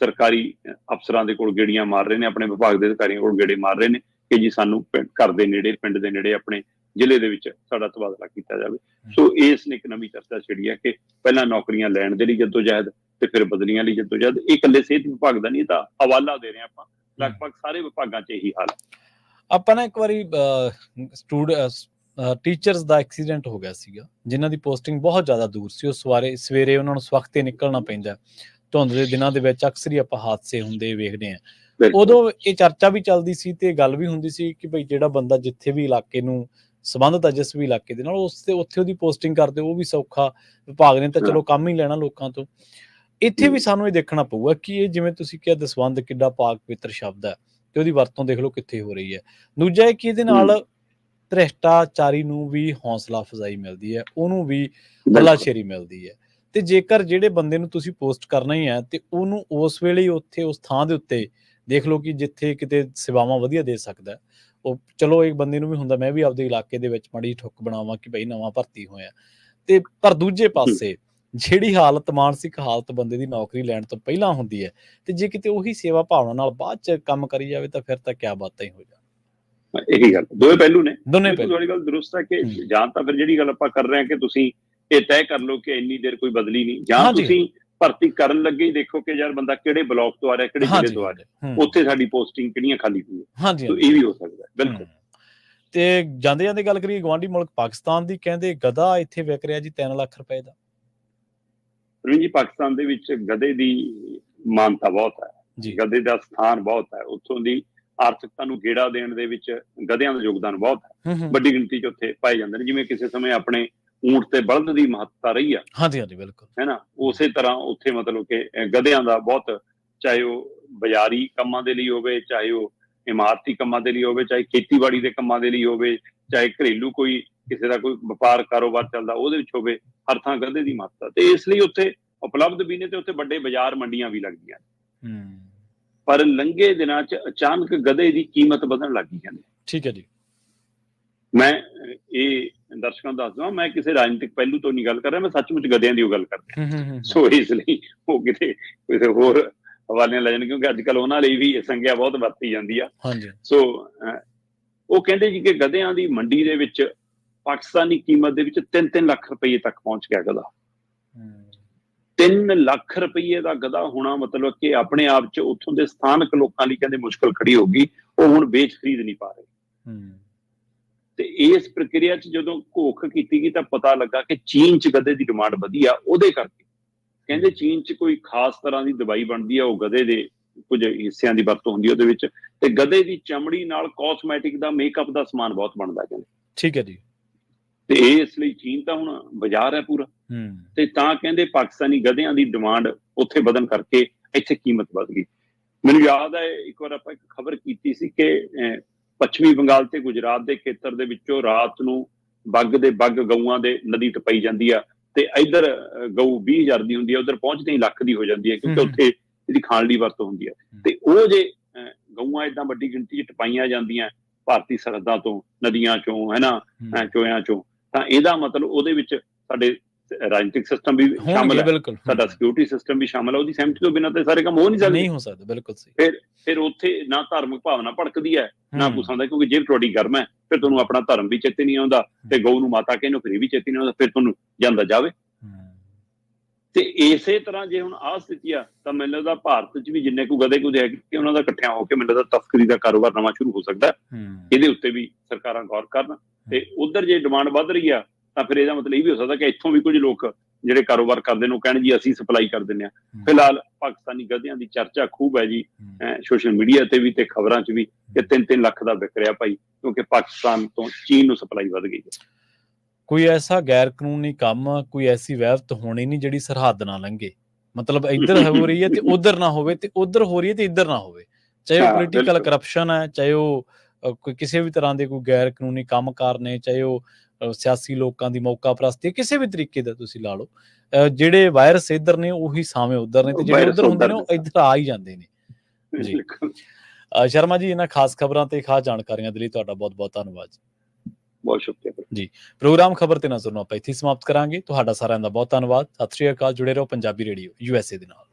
ਸਰਕਾਰੀ ਅਫਸਰਾਂ ਦੇ ਕੋਲ ਗੇੜੀਆਂ ਮਾਰ ਰਹੇ ਨੇ ਆਪਣੇ ਵਿਭਾਗ ਦੇ ਅਧਿਕਾਰੀਆਂ ਕੋਲ ਗੇੜੇ ਮਾਰ ਰਹੇ ਨੇ ਕਿ ਜੀ ਸਾਨੂੰ ਘਰ ਦੇ ਨੇੜੇ ਪਿੰਡ ਦੇ ਨੇੜੇ ਆਪਣੇ ਜ਼ਿਲ੍ਹੇ ਦੇ ਵਿੱਚ ਸਾਡਾ ਤਬਾਦਲਾ ਕੀਤਾ ਜਾਵੇ। ਸੋ ਇਸ ਨੇ ਇੱਕ ਨਵੀਂ ਚਰਚਾ ਛਿੜੀ ਹੈ ਕਿ ਪਹਿਲਾਂ ਨੌਕਰੀਆਂ ਲੈਣ ਦੇ ਲਈ ਜਦੋਜਹਿਦ ਤੇ ਫਿਰ ਬਦਲੀਆਂ ਲਈ ਜਦੋਜਹਿਦ। ਇਹ ਇਕੱਲੇ ਸਿਹਤ ਵਿਭਾਗ ਦਾ ਨਹੀਂ ਤਾਂ ਹਵਾਲਾ ਦੇ ਰਹੇ ਆਪਾਂ। ਲਗਭਗ ਸਾਰੇ ਵਿਭਾਗਾਂ 'ਚ ਇਹੀ ਹਾਲ ਹੈ। ਆਪਾਂ ਨਾ ਇੱਕ ਵਾਰੀ ਟੀਚਰਸ ਦਾ ਐਕਸੀਡੈਂਟ ਹੋ ਗਿਆ ਸੀਗਾ ਜਿਨ੍ਹਾਂ ਦੀ ਪੋਸਟਿੰਗ ਬਹੁਤ ਜ਼ਿਆਦਾ ਦੂਰ ਸੀ। ਉਹ ਸਵਾਰੇ ਸਵੇਰੇ ਉਹਨਾਂ ਨੂੰ ਸਵਖਤੇ ਨਿਕਲਣਾ ਪੈਂਦਾ ਧੁੰਦ ਦੇ ਦਿਨਾਂ ਦੇ ਵਿੱਚ ਅਕਸਰ ਹੀ ਆਪਾਂ ਹਾਦਸੇ ਹੁੰਦੇ ਵੇਖਦੇ ਆ। ਉਦੋਂ ਇਹ ਚਰਚਾ ਵੀ ਚੱਲਦੀ ਸੀ ਤੇ ਗੱਲ ਵੀ ਹੁੰਦੀ ਸੀ ਕਿ ਭਈ ਜਿਹੜਾ ਬੰਦਾ ਜਿੱਥੇ ਵੀ ਇਲਾਕੇ ਨੂੰ ਸੰਬੰਧਤ ਹੈ ਜਿਸ ਵੀ ਇਲਾਕੇ ਦੇ ਨਾਲ ਉਸ ਤੇ ਉੱਥੇ ਉਹਦੀ ਪੋਸਟਿੰਗ ਕਰਦੇ ਉਹ ਵੀ ਸੌਖਾ ਵਿਭਾਗ ਨੇ ਤਾਂ ਚਲੋ ਕੰਮ ਹੀ ਲੈਣਾ ਲੋਕਾਂ ਤੋਂ। ਇੱਥੇ ਵੀ ਸਾਨੂੰ ਇਹ ਦੇਖਣਾ ਪਊਗਾ ਕਿ ਇਹ ਜਿਵੇਂ ਤੁਸੀਂ ਕਿਹਾ ਦਸਵੰਦ ਕਿੱਡਾ ਪਾਕ ਪਵਿੱਤਰ ਸ਼ਬਦ ਹੈ ਤੇ ਉਹਦੀ ਵਰਤੋਂ ਦੇਖ ਲਓ ਕਿੱਥੇ ਹੋ ਰਹੀ ਹੈ। ਦੂਜਾ ਇਹ ਕਿ ਇਹਦੇ ਨਾਲ ਭ੍ਰਿਸ਼ਟਾਚਾਰੀ ਨੂੰ ਵੀ ਹੌਸਲਾ ਅਫਜ਼ਾਈ ਮਿਲਦੀ ਹੈ ਉਹਨੂੰ ਵੀ ਹੱਲਾਸ਼ੇਰੀ ਮਿਲਦੀ ਹੈ। ਤੇ ਜੇਕਰ ਜਿਹੜੇ ਬੰਦੇ ਨੂੰ ਤੁਸੀਂ ਪੋਸਟ ਕਰਨਾ ਹੀ ਹੈ ਤੇ ਉਹਨੂੰ ਉਸ ਵੇਲੇ ਹੀ ਉੱਥੇ ਉਸ ਥਾਂ ਦੇ ਉੱਤੇ ਦੇਖ ਲਓ ਕਿ ਜਿੱਥੇ ਕਿਤੇ ਸੇਵਾਵਾਂ ਵਧੀਆ ਦੇ ਸਕਦਾ। ਉਹ ਚਲੋ ਇੱਕ ਬੰਦੇ ਨੂੰ ਵੀ ਹੁੰਦਾ ਮੈਂ ਵੀ ਆਪਦੇ ਇਲਾਕੇ ਦੇ ਵਿੱਚ ਮਾੜੀ ਠੁੱਕ ਬਣਾਵਾਂ ਕਿ ਭਈ ਨਵਾਂ ਭਰਤੀ ਹੋਇਆ। ਤੇ ਪਰ ਦੂਜੇ ਪਾਸੇ ਜਿਹੜੀ ਹਾਲਤ ਮਾਨਸਿਕ ਹਾਲਤ ਬੰਦੇ ਦੀ ਨੌਕਰੀ ਲੈਣ ਤੋਂ ਪਹਿਲਾਂ ਹੁੰਦੀ ਹੈ ਤੇ ਜੇ ਕਿਤੇ ਉਹੀ ਸੇਵਾ ਭਾਵਨਾ ਨਾਲ ਬਾਅਦ ਚ ਕੰਮ ਕਰੀ ਜਾਵੇ ਤਾਂ ਫਿਰ ਤਾਂ ਕਿਆ ਬਾਤਾਂ ਹੀ ਹੋ ਜਾਣ। ਇਹੀ ਗੱਲ। ਦੋਵੇਂ ਪਹਿਲੂ ਨੇ। ਦੋਨੇ ਪਹਿਲੂ ਤੁਹਾਡੀ ਗੱਲ ਦਰੁਸਤ ਹੈ ਕਿ। ਜਾਂ ਤਾਂ ਫਿਰ ਜਿਹੜੀ ਗੱਲ ਆਪਾਂ ਕਰ ਰਹੇ ਹਾਂ ਕਿ ਤੁਸੀਂ ਇਹ ਤੈਅ ਕਰ ਲਓ ਕਿ ਇੰਨੀ ਦੇਰ ਕੋਈ ਬਦਲੀ ਨਹੀਂ। ਜਾਂ। ਤੁਸੀਂ ਭਰਤੀ ਕਰਨ ਲੱਗੇ ਹੀ ਦੇਖੋ ਕਿ ਯਾਰ ਬੰਦਾ ਕਿਹੜੇ ਬਲਾਕ ਤੋਂ ਆ ਰਿਹਾ ਕਿਹੜੇ ਜ਼ਿਲ੍ਹੇ ਤੋਂ ਆ ਰਿਹਾ। ਉੱਥੇ ਸਾਡੀ ਪੋਸਟਿੰਗ ਕਿਹੜੀਆਂ ਖਾਲੀ ਹਾਂਜੀ ਸੋ। ਇਹ ਵੀ ਹੋ ਸਕਦਾ ਹੈ। ਬਿਲਕੁਲ। ਤੇ ਜਾਂਦੇ ਜਾਂਦੇ ਗੱਲ ਕਰੀਏ ਗਵਾਂਢੀ ਮੁਲਕ ਪਾਕਿਸਤਾਨ ਦੀ ਕਹਿੰਦੇ ਗਧਾ ਇੱਥੇ ਵਿਕ ਰਿਹਾ ਜੀ 3 ਲੱਖ ਰੁਪਏ ਦਾ। ਪ੍ਰਵੀਨ ਜੀ ਪਾਕਿਸਤਾਨ ਦੇ ਵਿੱਚ ਗਧੇ ਦੀ ਮਾਨਤਾ ਬਹੁਤ ਹੈ। ਜੀ। ਗਧੇ ਦਾ ਸਥਾਨ ਬਹੁਤ ਹੈ। ਉੱਥੋਂ ਦੀ ਆਰਥਿਕਤਾ ਨੂੰ ਗੇੜਾ ਦੇਣ ਦੇ ਵਿੱਚ ਗਧਿਆਂ ਦਾ ਯੋਗਦਾਨ ਬਹੁਤ ਹੈ। ਵੱਡੀ ਗਿਣਤੀ 'ਚ ਉੱਥੇ ਪਾਏ ਜਾਂਦੇ ਨੇ। ਜਿਵੇਂ ਕਿਸੇ ਸਮੇਂ ਆਪਣੇ ਊਂਟ ਤੇ ਬਲਦ ਦੀ ਮਹੱਤਤਾ ਰਹੀ ਆ। ਹਾਂਜੀ ਹਾਂਜੀ ਬਿਲਕੁਲ। ਹੈ ਨਾ? ਉਸੇ ਤਰ੍ਹਾਂ ਉੱਥੇ ਮਤਲਬ ਕਿ ਗਧਿਆਂ ਦਾ ਬਹੁਤ ਚਾਹੇ ਉਹ ਬਾਜ਼ਾਰੀ ਕੰਮਾਂ ਦੇ ਲਈ ਹੋਵੇ ਚਾਹੇ ਉਹ ਇਮਾਰਤੀ ਕੰਮਾਂ ਦੇ ਲਈ ਹੋਵੇ ਚਾਹੇ ਖੇਤੀਬਾੜੀ ਦੇ ਕੰਮਾਂ ਦੇ ਲਈ ਹੋਵੇ ਚਾਹੇ ਘਰੇਲੂ ਕੋਈ ਕਿਸੇ ਦਾ ਕੋਈ ਵਪਾਰ ਕਾਰੋਬਾਰ ਚੱਲਦਾ ਉਹਦੇ ਵਿੱਚ ਹੋਵੇ ਹਰ ਥਾਂ ਗਧੇ ਦੀ ਮਹੱਤਤਾ। ਤੇ ਇਸ ਲਈ ਉੱਥੇ ਉਪਲਬਧ ਵੀ ਨੇ ਤੇ ਉੱਥੇ ਵੱਡੇ ਬਾਜ਼ਾਰ ਮੰਡੀਆਂ ਵੀ ਲੱਗਦੀਆਂ ਹੂੰ। ਪਰ ਲੰਘੇ ਦਿਨਾਂ 'ਚ ਅਚਾਨਕ ਗਧੇ ਦੀ ਕੀਮਤ ਵਧਣ ਲੱਗੀ ਜਾਂਦੀ। ਠੀਕ ਹੈ ਜੀ। ਮੈਂ ਇਹ ਦਰਸ਼ਕਾਂ ਨੂੰ ਦੱਸ ਦਵਾਂ ਮੈਂ ਕਿਸੇ ਰਾਜਨੀਤਿਕ ਪਹਿਲੂ ਤੋਂ ਨਹੀਂ ਗੱਲ ਕਰ ਰਿਹਾ ਮੈਂ ਸੱਚਮੁੱਚ ਗਧਿਆਂ ਦੀ ਉਹ ਗੱਲ ਕਰ ਰਿਹਾ ਹੂੰ ਹੂੰ ਹੂੰ। ਸੋ ਇਸ ਲਈ ਉਹ ਕਿਤੇ ਕਿਸੇ ਹੋਰ ਹਵਾਲਿਆਂ ਲੈ ਜਾਣ ਕਿਉਂਕਿ ਅੱਜ ਕੱਲ ਉਹਨਾਂ ਲਈ ਵੀ ਇਹ ਸੰਗਿਆ ਬਹੁਤ ਵਰਤੀ ਜਾਂਦੀ ਆ। ਹਾਂਜੀ। ਸੋ ਉਹ ਕਹਿੰਦੇ ਜੀ ਕਿ ਗਧਿਆਂ ਦੀ ਮੰਡੀ ਦੇ ਵਿੱਚ ਪਾਕਿਸਤਾਨੀ ਕੀਮਤ ਦੇ ਵਿੱਚ 3-3 ਲੱਖ ਰੁਪਏ ਤੱਕ ਪਹੁੰਚ ਗਿਆ ਗਧਾ। ਹੂੰ। 3 ਲੱਖ ਰੁਪਏ ਦਾ ਗਧਾ ਹੋਣਾ ਮਤਲਬ ਕਿ ਆਪਣੇ ਆਪ 'ਚ ਉੱਥੋਂ ਦੇ ਸਥਾਨਕ ਲੋਕਾਂ ਲਈ ਕਹਿੰਦੇ ਮੁਸ਼ਕਲ ਖੜੀ ਹੋ ਗਈ ਉਹ ਹੁਣ ਵੇਚ ਖਰੀਦ ਨਹੀਂ ਪਾ ਰਹੇ। ਤੇ ਇਸ ਪ੍ਰਕਿਰਿਆ 'ਚ ਜਦੋਂ ਘੋਖ ਕੀਤੀ ਗਈ ਤਾਂ ਪਤਾ ਲੱਗਾ ਕਿ ਚੀਨ 'ਚ ਗਧੇ ਦੀ ਡਿਮਾਂਡ ਵਧੀ ਆ ਉਹਦੇ ਕਰਕੇ। ਕਹਿੰਦੇ ਚੀਨ 'ਚ ਕੋਈ ਖਾਸ ਤਰ੍ਹਾਂ ਦੀ ਦਵਾਈ ਬਣਦੀ ਆ ਉਹ ਗਧੇ ਦੇ ਕੁਝ ਹਿੱਸਿਆਂ ਦੀ ਵਰਤੋਂ ਹੁੰਦੀ ਉਹਦੇ ਵਿੱਚ। ਤੇ ਗਧੇ ਦੀ ਚਮੜੀ ਨਾਲ ਕਾਸਮੈਟਿਕ ਦਾ ਮੇਕਅਪ ਦਾ ਸਮਾਨ ਬਹੁਤ ਬਣਦਾ ਕਹਿੰਦੇ। ਠੀਕ ਹੈ ਜੀ। ਤੇ ਇਹ ਇਸ ਲਈ ਚੀਨ ਤਾਂ ਹੁਣ ਬਾਜ਼ਾਰ ਹੈ ਪੂਰਾ। ਤੇ ਤਾਂ ਕਹਿੰਦੇ ਪਾਕਿਸਤਾਨੀ ਗਧਿਆਂ ਦੀ ਡਿਮਾਂਡ ਉੱਥੇ ਵਧਣ ਕਰਕੇ ਇੱਥੇ ਕੀਮਤ ਵਧ ਗਈ। ਮੈਨੂੰ ਯਾਦ ਹੈ ਇੱਕ ਵਾਰ ਆਪਾਂ ਇੱਕ ਖਬਰ ਕੀਤੀ ਸੀ ਕਿ ਪੱਛਮੀ ਬੰਗਾਲ ਤੇ ਗੁਜਰਾਤ ਦੇ ਖੇਤਰ ਦੇ ਵਿੱਚੋਂ ਰਾਤ ਨੂੰ ਬੱਗ ਦੇ ਬੱਗ ਗਊਆਂ ਦੇ ਨਦੀ ਟਪਾਈ ਜਾਂਦੀ ਆ ਤੇ ਇੱਧਰ ਗਊ 20000 ਦੀ ਹੁੰਦੀ ਆ ਉਧਰ ਪਹੁੰਚਦੇ ਹੀ ਲੱਖ ਦੀ ਹੋ ਜਾਂਦੀ ਹੈ ਕਿਉਂਕਿ। ਉੱਥੇ ਇਹਦੀ ਖਾਣ ਲਈ ਵਰਤੋਂ ਹੁੰਦੀ ਹੈ। ਤੇ ਉਹ ਜੇ ਗਊਆਂ ਇਦਾਂ ਵੱਡੀ ਗਿਣਤੀ 'ਚ ਟਪਾਈਆਂ ਜਾਂਦੀਆਂ ਭਾਰਤੀ ਸਰਹੱਦਾਂ ਤੋਂ ਨਦੀਆਂ ਚੋਂ ਹੈਨਾ ਚੋਇਆਂ ਚੋਂ। ਤਾਂ ਇਹਦਾ ਮਤਲਬ ਉਹਦੇ ਵਿੱਚ ਸਾਡੇ ਰਾਜਨੀਤਿਕ ਸਿਸਟਮ ਵੀ ਸ਼ਾਮਲ ਹੈ। ਸਾਡਾ ਸਿਕਿਉਰਿਟੀ ਸਿਸਟਮ ਵੀ ਸ਼ਾਮਲ ਹੈ ਉਹਦੀ ਸਹਿਮਤੀ ਤੋਂ ਬਿਨਾਂ ਤੇ ਸਾਰੇ ਕੰਮ ਹੋ ਨਹੀਂ ਸਕਦੇ। ਨਹੀਂ ਹੋ ਸਕਦਾ ਬਿਲਕੁਲ ਸਹੀ। ਫਿਰ ਉੱਥੇ ਨਾ ਧਾਰਮਿਕ ਭਾਵਨਾ ਭੜਕਦੀ ਹੈ ਨਾ ਕੁਛ ਆਉਂਦਾ ਕਿਉਂਕਿ ਜੇ ਤੁਹਾਡੀ ਗਰਮ ਹੈ ਫਿਰ ਤੁਹਾਨੂੰ ਆਪਣਾ ਧਰਮ ਵੀ ਚੇਤੇ ਨਹੀਂ ਆਉਂਦਾ ਤੇ ਗਊ ਨੂੰ ਮਾਤਾ ਕਹਿੰਦੇ ਫਿਰ ਵੀ ਚੇਤੇ ਨਹੀਂ ਆਉਂਦਾ ਫਿਰ ਤੁਹਾਨੂੰ ਜਾਂਦਾ ਜਾਵੇ। ਤੇ ਇਸੇ ਤਰ੍ਹਾਂ ਜੇ ਹੁਣ ਆਹ ਸਥਿਤੀ ਆ ਤਾਂ ਮੈਨੂੰ ਲੱਗਦਾ ਭਾਰਤ 'ਚ ਵੀ ਜਿੰਨੇ ਕੋ ਗਧੇ ਕੁਦੇ ਹੈਗੇ ਕਿ ਉਹਨਾਂ ਦਾ ਇਕੱਠਿਆਂ ਹੋ ਕੇ ਮੈਨੂੰ ਲੱਗਦਾ ਤਸਕਰੀ ਦਾ ਕਾਰੋਬਾਰ ਨਵਾਂ ਸ਼ੁਰੂ ਹੋ ਸਕਦਾ ਇਹਦੇ ਉੱਤੇ ਵੀ ਸਰਕਾਰਾਂ ਗੌਰ ਕਰਨ ਤੇ ਉਧਰ ਜੇ ਡਿਮਾਂਡ ਵੱਧ ਰਹੀ ਆ ਤਾਂ ਫਿਰ ਇਹਦਾ ਮਤਲਬ ਇਹ ਵੀ ਹੋ ਸਕਦਾ ਕਿ ਇੱਥੋਂ ਵੀ ਕੁਝ ਲੋਕ ਜਿਹੜੇ ਕਾਰੋਬਾਰ ਕਰਦੇ ਨੇ ਉਹ ਕਹਿਣ ਜੀ ਅਸੀਂ ਸਪਲਾਈ ਕਰ ਦਿੰਦੇ ਆ ਫਿਲਹਾਲ ਪਾਕਿਸਤਾਨੀ ਗਧਿਆਂ ਦੀ ਚਰਚਾ ਖੂਬ ਹੈ ਜੀ ਸੋਸ਼ਲ ਮੀਡੀਆ ਤੇ ਵੀ ਤੇ ਖਬਰਾਂ 'ਚ ਵੀ ਕਿ 3-3 ਲੱਖ ਦਾ ਵਿਕ ਰਿਹਾ ਭਾਈ ਕਿਉਂਕਿ ਪਾਕਿਸਤਾਨ ਤੋਂ ਚੀਨ ਨੂੰ ਸਪਲਾਈ ਵੱਧ ਗਈ ਹੈ। ਕੋਈ ਐਸਾ ਗੈਰ ਕਾਨੂੰਨੀ ਕੰਮ ਕੋਈ ਐਸੀ ਵਹਿਬਤ ਹੋਣੀ ਨਹੀਂ ਜਿਹੜੀ ਸਰਹੱਦ ਨਾ ਲੰਘੇ। ਮਤਲਬ ਇੱਧਰ ਹੋ ਰਹੀ ਹੈ ਤੇ ਉਧਰ ਨਾ ਹੋਵੇ ਤੇ ਉਧਰ ਹੋ ਰਹੀ ਹੈ ਤੇ ਇੱਧਰ ਨਾ ਹੋਵੇ। ਚਾਹੇ ਉਹ ਪੋਲੀਟੀਕਲ। ਕਰਪਸ਼ਨ ਹੈ ਚਾਹੇ ਉਹ ਕੋਈ ਕਿਸੇ ਵੀ ਤਰ੍ਹਾਂ ਦੇ ਕੋਈ ਗੈਰ ਕਾਨੂੰਨੀ ਕੰਮਕਾਰ ਨੇ ਚਾਹੇ ਉਹ ਸਿਆਸੀ ਲੋਕਾਂ ਦੀ ਮੌਕਾ ਪ੍ਰਸਤੀ ਕਿਸੇ ਵੀ ਤਰੀਕੇ ਦਾ ਤੁਸੀਂ ਲਾ ਲਓ। ਜਿਹੜੇ ਵਾਇਰਸ ਇੱਧਰ ਨੇ ਉਹੀ ਸਾਵੇਂ ਉਧਰ ਨੇ ਤੇ ਜਿਹੜੇ ਉਧਰ ਹੁੰਦੇ ਨੇ ਉਹ ਇੱਧਰ ਆ ਹੀ ਜਾਂਦੇ ਨੇ। ਜੀ। ਸ਼ਰਮਾ ਜੀ ਇਹਨਾਂ ਖਾਸ ਖਬਰਾਂ ਤੇ ਖਾਸ ਜਾਣਕਾਰੀਆਂ ਦੇ ਲਈ ਤੁਹਾਡਾ ਬਹੁਤ ਬਹੁਤ ਧੰਨਵਾਦ ਬਹੁਤ ਸ਼ੁਕਰੀਆ ਪ੍ਰੋਗਰਾਮ ਖਬਰ ਤੇ ਨਜ਼ਰ ਨੂੰ ਆਪਾਂ ਇੱਥੇ ਸਮਾਪਤ ਕਰਾਂਗੇ। ਤੁਹਾਡਾ ਸਾਰਿਆਂ ਦਾ ਬਹੁਤ ਧੰਨਵਾਦ। ਸਤਿ ਸ਼੍ਰੀ ਅਕਾਲ ਜੁੜੇ ਰਹੋ ਪੰਜਾਬੀ ਰੇਡੀਓ ਯੂਐਸਏ ਦੇ ਨਾਲ।